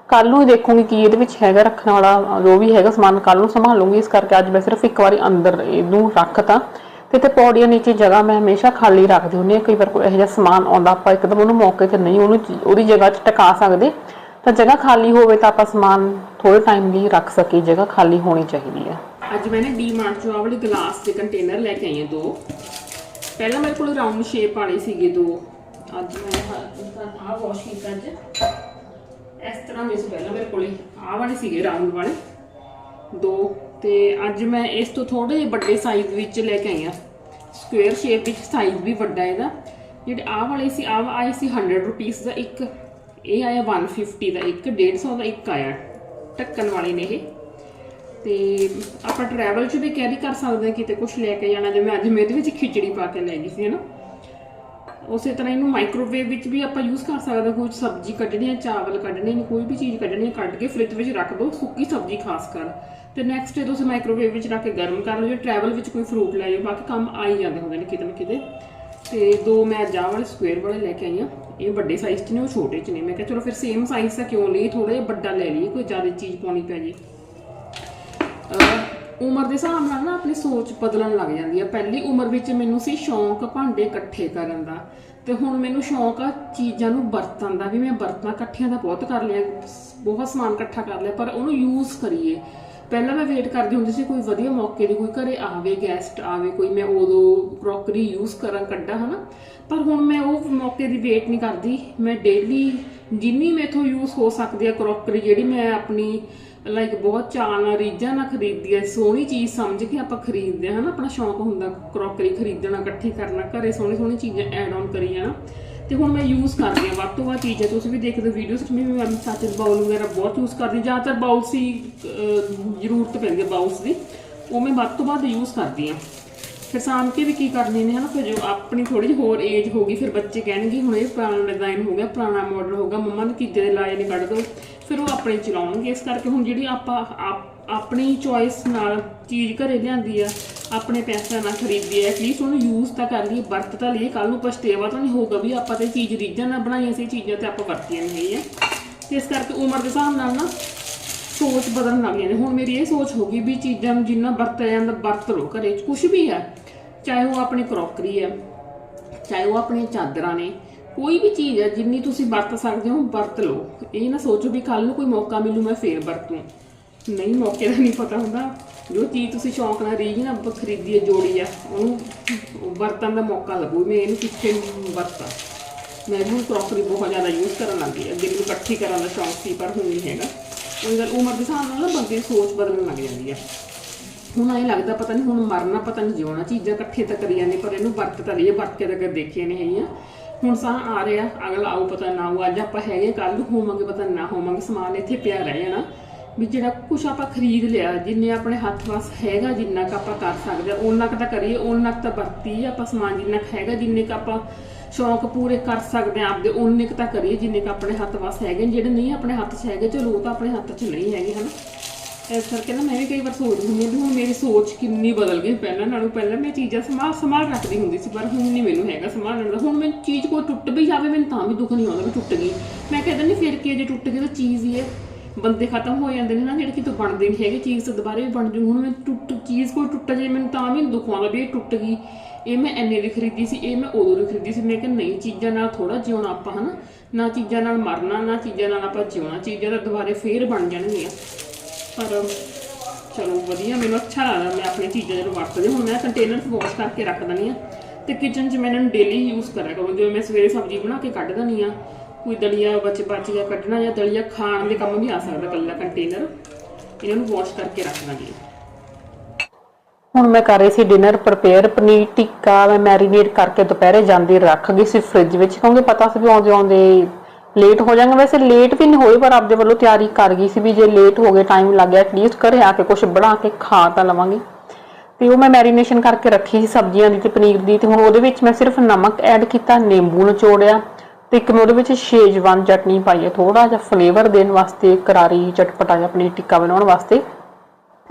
ਕੱਲ ਨੂੰ ਹੀ ਦੇਖੂੰਗੀ ਕੀ ਇਹਦੇ ਵਿੱਚ ਹੈਗਾ ਰੱਖਣ ਵਾਲਾ, ਜੋ ਵੀ ਹੈਗਾ ਸਮਾਨ ਕੱਲ ਨੂੰ ਸੰਭਾਲੂੰਗੀ। ਇਸ ਕਰਕੇ ਅੱਜ ਮੈਂ ਸਿਰਫ ਇੱਕ ਵਾਰੀ ਅੰਦਰ ਇਹਨੂੰ ਰੱਖਤਾ। ਤੇ ਕਿਤੇ ਪੌੜੀਆਂ ਨੀਚੇ ਜਗ੍ਹਾ ਮੈਂ ਹਮੇਸ਼ਾ ਖਾਲੀ ਰੱਖਦੀ ਹੁੰਦੀ ਹਾਂ। ਕਈ ਵਾਰ ਕੋਈ ਇਹੋ ਜਿਹਾ ਸਮਾਨ ਆਉਂਦਾ, ਆਪਾਂ ਇੱਕਦਮ ਉਹਨੂੰ ਮੌਕੇ ਤੇ ਨਹੀਂ ਉਹਨੂੰ ਉਹਦੀ ਜਗ੍ਹਾ 'ਚ ਟਿਕਾ ਸਕਦੇ। ਤਾਂ ਜਗ੍ਹਾ ਖਾਲੀ ਹੋਵੇ ਤਾਂ ਆਪਾਂ ਸਮਾਨ ਥੋੜੇ ਟਾਈਮ ਲਈ ਰੱਖ ਸਕੀਏ, ਜਗ੍ਹਾ ਖਾਲੀ ਹੋਣੀ ਚਾਹੀਦੀ ਹੈ। ਅੱਜ ਮੈਂ ਨਾ ਡੀਮਾਰਟ ਚੋਂ ਆਹ ਵਾਲੇ ਗਲਾਸ ਦੇ ਕੰਟੇਨਰ ਲੈ ਕੇ ਆਈ ਹਾਂ ਦੋ। ਪਹਿਲਾਂ ਮੇਰੇ ਕੋਲ ਰਾਉਂਡ ਸ਼ੇਪ ਵਾਲੇ ਸੀਗੇ ਦੋ। ਅੱਜ ਮੈਂ ਆਹ ਵਾਸ਼ ਕੀਤਾ ਅੱਜ। ਇਸ ਤਰ੍ਹਾਂ ਦੇ ਸੀ ਪਹਿਲਾਂ ਮੇਰੇ ਕੋਲ। ਆਹ ਵਾਲੇ ਸੀਗੇ ਰਾਉਂਡ ਵਾਲੇ। ਦੋ। ਤੇ ਅੱਜ ਮੈਂ ਇਸ ਤੋਂ ਥੋੜੇ ਜਿਹੇ ਵੱਡੇ ਸਾਈਜ਼ ਵਿੱਚ ਲੈ ਕੇ ਆਈ ਹਾਂ। ਸਕੁਅਰ ਸ਼ੇਪ ਵਿੱਚ ਸਾਈਜ਼ ਵੀ ਵੱਡਾ ਇਹਦਾ। ਜਿਹੜੇ ਆਹ ਵਾਲੇ ਸੀ, ਆਹ ਆਏ ਸੀ 100 ਰੁਪੀਸ ਦਾ ਇੱਕ। ਇਹ ਆਇਆ 150 ਦਾ ਇੱਕ। 150 ਦਾ ਇੱਕ ਆਇਆ। ਢੱਕਣ ਵਾਲੇ ਨੇ ਇਹ। ਤੇ ਆਪਾਂ ਟਰੈਵਲ 'ਚ ਵੀ ਕੈਰੀ ਕਰ ਸਕਦੇ ਹਾਂ ਕਿਤੇ ਕੁਝ ਲੈ ਕੇ ਜਾਣਾ, ਜਿਵੇਂ ਅੱਜ ਮੈਂ ਇਹਦੇ ਵਿੱਚ ਖਿਚੜੀ ਪਾ ਕੇ ਲੈ ਗਈ ਸੀ, ਹਨਾ? ਉਸੇ ਤਰ੍ਹਾਂ ਇਹਨੂੰ ਮਾਈਕ੍ਰੋਵੇਵ ਵਿੱਚ ਵੀ ਆਪਾਂ ਯੂਜ਼ ਕਰ ਸਕਦੇ ਹਾਂ, ਕੋਈ ਸਬਜ਼ੀ ਕੱਢਣੀ ਹੈ ਚਾਵਲ ਕੱਢਣੇ ਨੇ, ਕੋਈ ਵੀ ਚੀਜ਼ ਕੱਢਣੀ ਹੈ ਕੱਢ ਕੇ ਫ੍ਰਿਜ ਵਿੱਚ ਰੱਖ ਦਿਓ ਸੁੱਕੀ ਸਬਜ਼ੀ ਖਾਸ ਕਰ। ਤੇ ਨੈਕਸਟ ਡੇ ਤੁਸੀਂ ਮਾਈਕ੍ਰੋਵੇਵ ਵਿੱਚ ਰੱਖ ਕੇ ਗਰਮ ਕਰ ਲਓ ਜੇ ਟਰੈਵਲ ਵਿੱਚ ਕੋਈ ਫਰੂਟ ਲੈ ਜਾਓ ਬਾਕੀ ਕੰਮ ਆ ਹੀ ਜਾਂਦੇ ਹੁੰਦੇ ਨੇ ਕਿਤੇ ਨਾ ਕਿਤੇ। ਤੇ ਦੋ ਮੈਂ ਅੱਜ ਵਾਲੇ ਸਕੁਅਰ ਵਾਲੇ ਲੈ ਕੇ ਆਈ ਹਾਂ, ਇਹ ਵੱਡੇ ਸਾਈਜ਼ 'ਚ ਨੇ, ਉਹ ਛੋਟੇ 'ਚ ਨੇ। ਮੈਂ ਕਿਹਾ ਚਲੋ ਫਿਰ ਸੇਮ ਸਾਈਜ਼ ਦਾ ਕਿਉਂ ਲਈ ਥੋੜਾ ਜਿਹਾ ਵੱਡਾ ਲੈ ਲਈਏ, ਕੋਈ ਜ਼ਿਆਦਾ ਚੀਜ਼ ਪਾਉਣੀ ਪੈ ਜੇ। ਅਹ, ਉਮਰ ਦੇ ਹਿਸਾਬ ਨਾਲ ਨਾ ਆਪਣੀ ਸੋਚ ਬਦਲਣ ਲੱਗ ਜਾਂਦੀ ਹੈ ਪਹਿਲੀ ਉਮਰ ਵਿੱਚ ਮੈਨੂੰ ਸੀ ਸ਼ੌਂਕ ਭਾਂਡੇ ਇਕੱਠੇ ਕਰਨ ਦਾ। ਤੇ ਹੁਣ ਮੈਨੂੰ ਸ਼ੌਂਕ ਆ ਚੀਜ਼ਾਂ ਨੂੰ ਵਰਤਣ ਦਾ ਵੀ ਮੈਂ ਬਰਤਨਾਂ ਇਕੱਠਿਆਂ ਦਾ ਬਹੁਤ ਕਰ ਲਿਆ, ਬਹੁਤ ਸਮਾਨ ਇਕੱਠਾ ਕਰ ਲਿਆ, ਪਰ ਉਹਨੂੰ ਯੂਜ਼ ਕਰੀਏ। ਪਹਿਲਾਂ ਮੈਂ ਵੇਟ ਕਰਦੀ ਹੁੰਦੀ ਸੀ ਕੋਈ ਵਧੀਆ ਮੌਕੇ ਦੀ, ਕੋਈ ਘਰੇ ਆਵੇ ਗੈਸਟ ਆਵੇ, ਕੋਈ ਮੈਂ ਉਦੋਂ ਕਰੋਕਰੀ ਯੂਜ਼ ਕਰਾਂ ਕੱਢਾਂ, ਹਨਾ। ਪਰ ਹੁਣ ਮੈਂ ਉਹ ਮੌਕੇ ਦੀ ਵੇਟ ਨਹੀਂ ਕਰਦੀ। ਮੈਂ ਡੇਲੀ ਜਿੰਨੀ ਮੇਥੋਂ ਯੂਜ਼ ਹੋ ਸਕਦੀ ਹੈ ਕਰੋਕਰੀ ਜਿਹੜੀ ਮੈਂ ਆਪਣੀ ਲਾਈਕ ਬਹੁਤ ਚਾਅ ਨਾਲ ਰੀਝਾਂ ਨਾਲ ਖਰੀਦਦੀ ਐ ਸੋਹਣੀ ਚੀਜ਼ ਸਮਝ ਕੇ ਆਪਾਂ ਖਰੀਦਦੇ ਹਾਂ ਨਾ ਆਪਣਾ ਸ਼ੌਂਕ ਹੁੰਦਾ ਕਰੋਕਰੀ ਖਰੀਦਣਾ, ਇਕੱਠੀ ਕਰਨਾ, ਘਰੇ ਸੋਹਣੀ ਸੋਹਣੀ ਚੀਜ਼ਾਂ ਐਡ ਆਨ ਕਰੀ ਜਾਣਾ। ਤੇ ਹੁਣ ਮੈਂ ਯੂਜ਼ ਕਰਦੀ ਹਾਂ ਵੱਧ ਤੋਂ ਵੱਧ ਚੀਜ਼ਾਂ, ਤੁਸੀਂ ਵੀ ਦੇਖਦੇ ਵੀਡੀਓਜ਼ ਵਿੱਚ ਵੀ ਮੈਂ ਸਾਚਰ ਬਾਉਲ ਵਗੈਰਾ ਬਹੁਤ ਯੂਜ਼ ਕਰਦੀ ਜ਼ਿਆਦਾਤਰ ਬਾਉਲਸ ਹੀ ਜ਼ਰੂਰਤ ਪੈਂਦੀ ਹੈ ਬਾਉਲਸ ਦੀ, ਉਹ ਮੈਂ ਵੱਧ ਤੋਂ ਵੱਧ ਯੂਜ਼ ਕਰਦੀ ਹਾਂ। ਫਿਰ ਸਾਂਭ ਕੇ ਵੀ ਕੀ ਕਰਨੇ ਨੇ, ਹਨਾ? ਫਿਰ ਜੋ ਆਪਣੀ ਥੋੜੀ ਜਿਹੀ ਹੋਰ ਏਜ ਹੋ ਗਈ, ਫਿਰ ਬੱਚੇ ਕਹਿਣਗੇ, ਹੁਣ ਇਹ ਪੁਰਾਣਾ ਡਿਜ਼ਾਈਨ ਹੋ ਗਿਆ, ਪੁਰਾਣਾ ਮਾਡਲ ਹੋ ਗਿਆ, ਮੰਮਾ ਨੇ ਤੀਜੇ ਦੇ ਲਾਏ ਨੇ, ਕੱਢ ਦੋ। ਫਿਰ ਉਹ ਆਪਣੇ ਚਲਾਉਣਗੇ ਇਸ ਕਰਕੇ ਹੁਣ ਜਿਹੜੀ ਆਪਾਂ ਆਪਣੀ ਚੋਇਸ ਨਾਲ ਚੀਜ਼ ਘਰੇ ਲਿਆਂਦੀ ਆ, ਆਪਣੇ ਪੈਸਿਆਂ ਨਾਲ ਖਰੀਦੀ ਹੈ ਐਟਲੀਸਟ ਉਹਨੂੰ ਯੂਜ਼ ਤਾਂ ਕਰ ਲਈਏ, ਵਰਤ ਤਾਂ ਲਈਏ। ਕੱਲ ਨੂੰ ਪਛਤੇਵਾ ਤਾਂ ਨਹੀਂ ਹੋਊਗਾ ਵੀ ਆਪਾਂ ਤੇ ਚੀਜ਼ ਰੀਝਾਂ ਨਾਲ ਬਣਾਈਆਂ ਸੀ ਚੀਜ਼ਾਂ ਤੇ ਆਪਾਂ ਵਰਤੀਆਂ ਨਹੀਂ ਹੈਗੀਆਂ। ਤੇ ਇਸ ਕਰਕੇ ਉਮਰ ਦੇ ਹਿਸਾਬ ਨਾਲ ਨਾ ਸੋਚ ਬਦਲਣ ਲੱਗ ਜਾਂਦੀ ਹੁਣ ਮੇਰੀ ਇਹ ਸੋਚ ਹੋ ਗਈ ਵੀ ਚੀਜ਼ਾਂ ਨੂੰ ਜਿੰਨਾ ਵਰਤਿਆ ਜਾਂਦਾ, ਵਰਤ ਲਓ ਘਰੇ। ਕੁਝ ਵੀ ਆ ਚਾਹੇ ਉਹ ਆਪਣੀ ਕਰੋਕਰੀ ਹੈ, ਚਾਹੇ ਉਹ ਆਪਣੀਆਂ ਚਾਦਰਾਂ ਨੇ, ਕੋਈ ਵੀ ਚੀਜ਼ ਹੈ ਜਿੰਨੀ ਤੁਸੀਂ ਵਰਤ ਸਕਦੇ ਹੋ, ਵਰਤ ਲਓ। ਇਹ ਨਾ ਸੋਚੋ ਵੀ ਕੱਲ ਨੂੰ ਕੋਈ ਮੌਕਾ ਮਿਲੂ, ਮੈਂ ਫੇਰ ਵਰਤੂੰ। ਨਹੀਂ, ਮੌਕੇ ਦਾ ਨਹੀਂ ਪਤਾ ਹੁੰਦਾ। ਜੋ ਚੀਜ਼ ਤੁਸੀਂ ਸ਼ੌਂਕ ਨਾਲ ਰੀਝ ਨਾਲ ਖਰੀਦੀ ਹੈ ਜੋੜੀ ਆ, ਉਹਨੂੰ ਵਰਤਣ ਦਾ ਮੌਕਾ ਲੱਗੂ। ਮੈਂ ਇਹਨੂੰ ਕਿੱਥੇ ਵਰਤਾਂ। ਮੈਂ ਹੁਣ ਕਰੋਕਰੀ ਬਹੁਤ ਜ਼ਿਆਦਾ ਯੂਜ਼ ਕਰਨ ਲੱਗ ਅੱਗੇ ਮੈਨੂੰ ਇਕੱਠੀ ਕਰਨ ਦਾ ਸ਼ੌਂਕ ਸੀ, ਪਰ ਹੁਣ ਨਹੀਂ ਹੈਗਾ। ਉਹ ਗੱਲ ਉਮਰ ਦੇ ਹਿਸਾਬ ਨਾਲ ਨਾ ਬੰਦੇ ਦੀ ਸੋਚ ਬਦਲਣ ਲੱਗ ਜਾਂਦੀ ਆ। ਹੁਣ ਐਂ ਲੱਗਦਾ ਪਤਾ ਨਹੀਂ ਹੁਣ ਮਰਨਾ, ਪਤਾ ਨਹੀਂ ਜਿਉਣਾ, ਚੀਜ਼ਾਂ ਇਕੱਠੇ ਤਾਂ ਕਰੀ ਜਾਂਦੇ, ਪਰ ਇਹਨੂੰ ਵਰਤ ਤਾਂ ਲਈਏ, ਵਰਤ ਕੇ ਤਾਂ ਕਦੇ ਦੇਖੀਆਂ ਨਹੀਂ ਹੈਗੀਆਂ। ਹੁਣ ਸਾਹ ਆ ਰਿਹਾ, ਅਗਲਾ ਆਊ, ਪਤਾ ਨਾ ਆਊ, ਅੱਜ ਆਪਾਂ ਹੈਗੇ ਕੱਲ ਹੋਵਾਂਗੇ, ਪਤਾ ਨਾ ਹੋਵਾਂਗੇ, ਸਮਾਨ ਇੱਥੇ ਪਿਆ ਰਹਿ ਜਾਣਾ। ਵੀ ਜਿਹੜਾ ਕੁਛ ਆਪਾਂ ਖਰੀਦ ਲਿਆ, ਜਿੰਨੇ ਆਪਣੇ ਹੱਥ ਵਸ ਹੈਗਾ, ਜਿੰਨਾ ਕ ਆਪਾਂ ਕਰ ਸਕਦੇ ਆ ਉਹਨਾਂ ਕ ਤਾਂ ਕਰੀਏ ਉਹਨਾਂ ਕ ਤਾਂ ਵਰਤੀ ਆਪਾਂ ਸਮਾਨ, ਜਿੰਨਾ ਕੁ ਹੈਗਾ, ਜਿੰਨੇ ਕ ਆਪਾਂ ਸ਼ੌਂਕ ਪੂਰੇ ਕਰ ਸਕਦੇ ਆ ਆਪਦੇ ਉਹਨੇ ਕ ਤਾਂ ਕਰੀਏ, ਜਿੰਨੇ ਕ ਆਪਣੇ ਹੱਥ ਵਸ ਹੈਗੇ ਜਿਹੜੇ ਨਹੀਂ ਆਪਣੇ ਹੱਥ 'ਚ ਹੈਗੇ, ਚਲੋ ਉਹ ਤਾਂ ਆਪਣੇ ਹੱਥ 'ਚ ਨਹੀਂ ਹੈਗੇ, ਹਨਾ। ਇਸ ਕਰਕੇ ਨਾ ਮੈਂ ਵੀ ਕਈ ਵਾਰ ਸੋਚਦੀ ਹੁੰਦੀ ਹਾਂ ਵੀ ਹੁਣ ਮੇਰੀ ਸੋਚ ਕਿੰਨੀ ਬਦਲ ਗਈ। ਪਹਿਲਾਂ ਨਾਲੋਂ ਪਹਿਲਾਂ ਮੈਂ ਚੀਜ਼ਾਂ ਸੰਭਾਲ ਸੰਭਾਲ ਰੱਖਦੀ ਹੁੰਦੀ ਸੀ ਪਰ ਹੁਣ ਨਹੀਂ ਮੈਨੂੰ ਹੈਗਾ ਸੰਭਾਲਣ ਦਾ। ਹੁਣ ਮੈਂ ਚੀਜ਼ ਕੋਈ ਟੁੱਟ ਵੀ ਜਾਵੇ ਮੈਨੂੰ ਤਾਂ ਵੀ ਦੁੱਖ ਨਹੀਂ ਆਉਂਦਾ ਵੀ ਟੁੱਟ ਗਈ। ਮੈਂ ਕਹਿੰਦਾ ਨਹੀਂ ਫਿਰ ਕੀ ਹੈ, ਜੇ ਟੁੱਟ ਗਈ ਤਾਂ ਚੀਜ਼ ਹੀ ਹੈ। ਬੰਦੇ ਖਤਮ ਹੋ ਜਾਂਦੇ ਨੇ ਨਾ ਜਿਹੜੇ ਕਿਤੋਂ ਬਣਦੇ ਨਹੀਂ ਹੈਗੇ ਚੀਜ਼ ਤਾਂ ਦੁਬਾਰਾ ਵੀ ਬਣ ਜੂ ਹੁਣ ਮੈਂ ਟੁੱਟ ਚੀਜ਼ ਕੋਈ ਟੁੱਟ ਜੇ ਮੈਨੂੰ ਤਾਂ ਵੀ ਦੁੱਖ ਆਉਂਦਾ ਵੀ ਇਹ ਟੁੱਟ ਗਈ। ਇਹ ਮੈਂ ਇੰਨੇ ਦੀ ਖਰੀਦੀ ਸੀ ਇਹ ਮੈਂ ਉਦੋਂ ਦੀ ਖਰੀਦੀ ਸੀ। ਮੈਂ ਕਿ ਨਹੀਂ ਚੀਜ਼ਾਂ ਨਾਲ ਥੋੜਾ ਜਿਉਣਾ ਆਪਾਂ ਹਨਾ। ਨਾ ਚੀਜ਼ਾਂ ਨਾਲ ਮਰਨਾ ਨਾ ਚੀਜ਼ਾਂ ਨਾਲ ਆਪਾਂ ਜਿਉਣਾ। ਚੀਜ਼ਾਂ ਤਾਂ ਦੁਬਾਰੇ ਫੇਰ ਬਣ ਜਾਣਗੀਆਂ। ਪਰ ਚਲੋ ਵਧੀਆ, ਮੈਨੂੰ ਅੱਛਾ ਲੱਗਦਾ, ਮੈਂ ਆਪਣੀ ਚੀਜ਼ਾਂ ਜਦੋਂ ਵਰਤਦੀ, ਹੁਣ ਮੈਂ ਕੰਟੇਨਰ ਵਾਸ਼ ਕਰਕੇ ਰੱਖ ਦਿੰਦੀ ਆ ਤੇ ਕਿਚਨ 'ਚ ਮੈਂ ਇਹਨਾਂ ਨੂੰ ਡੇਲੀ ਯੂਜ਼ ਕਰਿਆ ਕਰੂੰ ਜਿਵੇਂ ਮੈਂ ਸਵੇਰੇ ਸਬਜ਼ੀ ਬਣਾ ਕੇ ਕੱਢ ਦਿੰਦੀ ਆ ਕੋਈ ਦਲੀਆ ਬਚ ਬਚ ਜਾਂ ਕੱਢਣਾ ਜਾਂ ਦਲੀਆ ਖਾਣ ਦੇ ਕੰਮ ਵੀ ਆ ਸਕਦਾ ਕੱਲਾ ਕੰਟੇਨਰ ਇਹਨਾਂ ਨੂੰ ਵਾਸ਼ ਕਰਕੇ ਰੱਖ ਦਾਂਗੀ ਹੁਣ ਮੈਂ ਕਰ ਰਹੀ ਸੀ ਡਿਨਰ ਪ੍ਰਪੇਅਰ ਪਨੀਰ ਟਿੱਕਾ ਮੈਂ ਮੈਰੀਨੇਟ ਕਰਕੇ ਦੁਪਹਿਰੇ ਜਾਂਦੀ, ਰੱਖ ਗਈ ਸੀ ਫ੍ਰਿਜ ਵਿੱਚ, ਕਿਉਂਕਿ ਪਤਾ ਸੀ ਵੀ ਆਉਂਦੇ ਆਉਂਦੇ ਲੇਟ ਹੋ ਜਾਣਗੇ। ਵੈਸੇ ਲੇਟ ਵੀ ਨਹੀਂ ਹੋਏ ਪਰ ਆਪਦੇ ਵੱਲੋਂ ਤਿਆਰੀ ਕਰ ਗਈ ਸੀ ਵੀ ਜੇ ਲੇਟ ਹੋ ਗਏ ਟਾਈਮ ਲੱਗ ਗਿਆ ਐਟਲੀਸਟ ਘਰੇ ਆ ਕੇ ਕੁਝ ਬਣਾ ਕੇ ਖਾ ਤਾਂ ਲਵਾਂਗੇ। ਤੇ ਉਹ ਮੈਂ ਮੈਰੀਨੇਸ਼ਨ ਕਰਕੇ ਰੱਖੀ ਸੀ ਸਬਜ਼ੀਆਂ ਦੀ ਤੇ ਪਨੀਰ ਦੀ ਤੇ ਹੁਣ ਉਹਦੇ ਵਿੱਚ ਮੈਂ ਸਿਰਫ ਨਮਕ ਐਡ ਕੀਤਾ, ਨਿੰਬੂ ਨਿਚੋੜਿਆ ਤੇ ਇੱਕ ਮੈਂ ਉਹਦੇ ਵਿੱਚ ਸ਼ੇਜਵਾਨ ਚਟਨੀ ਪਾਈ ਹੈ ਥੋੜਾ ਜਿਹਾ ਫਲੇਵਰ ਦੇਣ ਵਾਸਤੇ, ਕਰਾਰੀ, ਚਟਪਟਾ ਜਿਹਾ ਪਨੀਰ ਟਿੱਕਾ ਬਣਾਉਣ ਵਾਸਤੇ।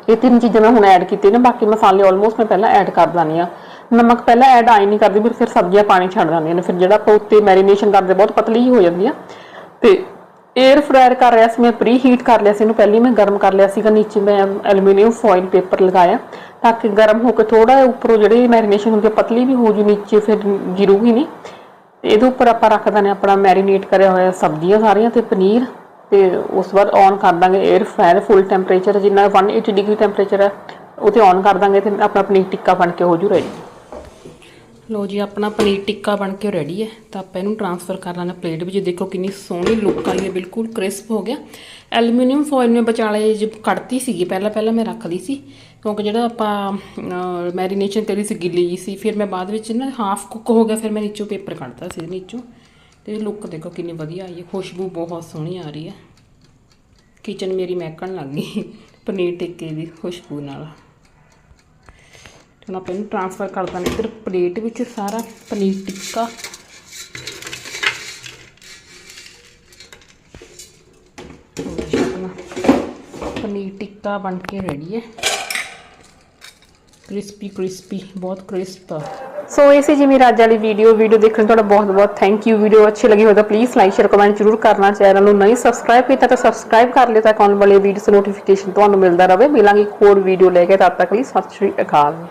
ਇਹ ਤਿੰਨ ਚੀਜ਼ਾਂ ਮੈਂ ਹੁਣ ਐਡ ਕੀਤੀਆਂ ਨੇ, ਬਾਕੀ ਮਸਾਲੇ ਆਲਮੋਸਟ ਮੈਂ ਪਹਿਲਾਂ ਐਡ ਕਰ ਦਿੰਦੀ ਆ ਨਮਕ ਪਹਿਲਾਂ ਐਡ ਆਈ ਨਹੀਂ ਕਰਦੀ, ਫਿਰ ਫਿਰ ਸਬਜ਼ੀਆਂ ਪਾਣੀ ਛੱਡ ਜਾਂਦੀਆਂ ਨੇ, ਫਿਰ ਜਿਹੜਾ ਆਪਾਂ ਉੱਤੇ ਮੈਰੀਨੇਸ਼ਨ ਕਰਦੇ, ਬਹੁਤ ਪਤਲੀ ਹੀ ਹੋ ਜਾਂਦੀ ਆ ਤੇ 에ਅਰ ਫਰਾਇਰ ਕਰ ਰਿਹਾ ਸੀ, ਮੈਂ ਪ੍ਰੀ ਹੀਟ ਕਰ ਲਿਆ ਸੀ ਇਹਨੂੰ, ਪਹਿਲੀ ਮੈਂ ਗਰਮ ਕਰ ਲਿਆ ਸੀਗਾ, ਨੀਚੇ ਮੈਂ ਐਲੂਮੀਨੀਅਮ ਫੋਇਲ ਪੇਪਰ ਲਗਾਇਆ, ਤਾਂ ਕਿ ਗਰਮ ਹੋ ਕੇ ਥੋੜਾ ਉੱਪਰੋਂ ਜਿਹੜੀ ਮੈਰੀਨੇਸ਼ਨ ਹੁੰਦੀ ਹੈ ਪਤਲੀ ਵੀ ਹੋ ਜੂ, ਨੀਚੇ ਫਿਰ ਗਿਰੂਗੀ ਨਹੀਂ ਤੇ ਇਹਦੇ ਉੱਪਰ ਆਪਾਂ ਰੱਖ ਦਾਂਗੇ, ਆਪਣਾ ਮੈਰੀਨੇਟ ਕਰਿਆ ਹੋਇਆ ਸਬਜ਼ੀਆਂ ਸਾਰੀਆਂ ਤੇ ਪਨੀਰ, ਤੇ ਉਸ ਤੋਂ ਬਾਅਦ ਔਨ ਕਰ ਦਾਂਗੇ 에ਅਰ ਫਰਾਇਰ ਫੁੱਲ ਟੈਂਪਰੇਚਰ ਜਿੰਨਾ 180 ਡਿਗਰੀ ਟੈਂਪਰੇਚਰ ਹੈ, ਉਹ ਤੇ ਔਨ ਕਰ ਦਾਂਗੇ ਤੇ ਆਪਣਾ ਪਨੀਰ ਟਿੱਕਾ ਬਣ ਕੇ ਹੋ ਜੂ ਰੈਡੀ ਲੋ ਜੀ, ਆਪਣਾ ਪਨੀਰ ਟਿੱਕਾ ਬਣ ਕੇ ਰੈਡੀ ਹੈ। ਤਾਂ ਆਪਾਂ ਇਹਨੂੰ ਟ੍ਰਾਂਸਫਰ ਕਰ ਲੈਣਾ ਪਲੇਟ ਵਿੱਚ। ਦੇਖੋ ਕਿੰਨੀ ਸੋਹਣੀ ਲੁੱਕ ਆਈ ਹੈ, ਬਿਲਕੁਲ ਕ੍ਰਿਸਪ ਹੋ ਗਿਆ। ਐਲੂਮੀਨੀਅਮ ਫੋਇਲ ਨੇ ਬਚਾਲੇ ਜ ਕੱਢਤੀ ਸੀਗੀ, ਪਹਿਲਾਂ ਪਹਿਲਾਂ ਮੈਂ ਰੱਖ ਲਈ ਸੀ। ਕਿਉਂਕਿ ਜਿਹੜਾ ਆਪਾਂ ਮੈਰੀਨੇਸ਼ਨ ਕਰੀ ਸੀ, ਗਿੱਲੀ ਜੀ ਸੀ, ਫਿਰ ਮੈਂ ਬਾਅਦ ਵਿੱਚ ਨਾ ਹਾਫ ਕੁੱਕ ਹੋ ਗਿਆ, ਫਿਰ ਮੈਂ ਨੀਚੋਂ ਪੇਪਰ ਕੱਢਤਾ ਸੀ ਨੀਚੋਂ। ਤੇ ਲੁੱਕ ਦੇਖੋ ਕਿੰਨੀ ਵਧੀਆ ਆਈ ਹੈ, ਖੁਸ਼ਬੂ ਬਹੁਤ ਸੋਹਣੀ ਆ ਰਹੀ ਹੈ। ਕਿਚਨ ਮੇਰੀ ਮਹਿਕਣ ਲੱਗ ਗਈ, ਪਨੀਰ ਟਿੱਕੇ ਦੀ ਖੁਸ਼ਬੂ ਨਾਲ। ਹੁਣ ਆਪਾਂ ਇਹਨੂੰ ਟ੍ਰਾਂਸਫਰ ਕਰ ਦਾਂਗੇ। ਇੱਧਰ ਪਲੇਟ ਵਿੱਚ ਸਾਰਾ ਪਨੀਰ ਟਿੱਕਾ। ਪਨੀਰ ਟਿੱਕਾ ਬਣ ਕੇ ਰੈਡੀ ਹੈ। ਕ੍ਰਿਸਪੀ ਕ੍ਰਿਸਪੀ ਬਹੁਤ ਕ੍ਰਿਸਪ ਆ। ਸੋ ਇਹ ਸੀ ਜੀ ਅੱਜ ਵਾਲੀ ਵੀਡੀਓ ਵੀਡੀਓ ਦੇਖਣ ਲਈ ਤੁਹਾਡਾ ਬਹੁਤ ਬਹੁਤ ਥੈਂਕ ਯੂ ਵੀਡੀਓ ਅੱਛੀ ਲੱਗੀ ਹੋਵੇ ਤਾਂ ਪਲੀਜ਼ ਲਾਈਕ ਸ਼ੇਅਰ ਕਮੈਂਟ ਜ਼ਰੂਰ ਕਰਨਾ। ਚੈਨਲ ਨੂੰ ਨਹੀਂ ਸਬਸਕ੍ਰਾਈਬ ਕੀਤਾ ਤਾਂ ਸਬਸਕ੍ਰਾਈਬ ਕਰ ਲਿਓ ਤਾਂ ਆਉਣ ਵਾਲੀ ਵੀਡੀਓਸ ਨੋਟੀਫਿਕੇਸ਼ਨ ਤੁਹਾਨੂੰ ਮਿਲਦਾ ਰਹੇ। ਮਿਲਾਂਗੇ ਇੱਕ ਹੋਰ ਵੀਡੀਓ ਲੈ ਕੇ। ਤਦ ਤੱਕ ਲਈ ਸਤਿ ਸ਼੍ਰੀ ਅਕਾਲ।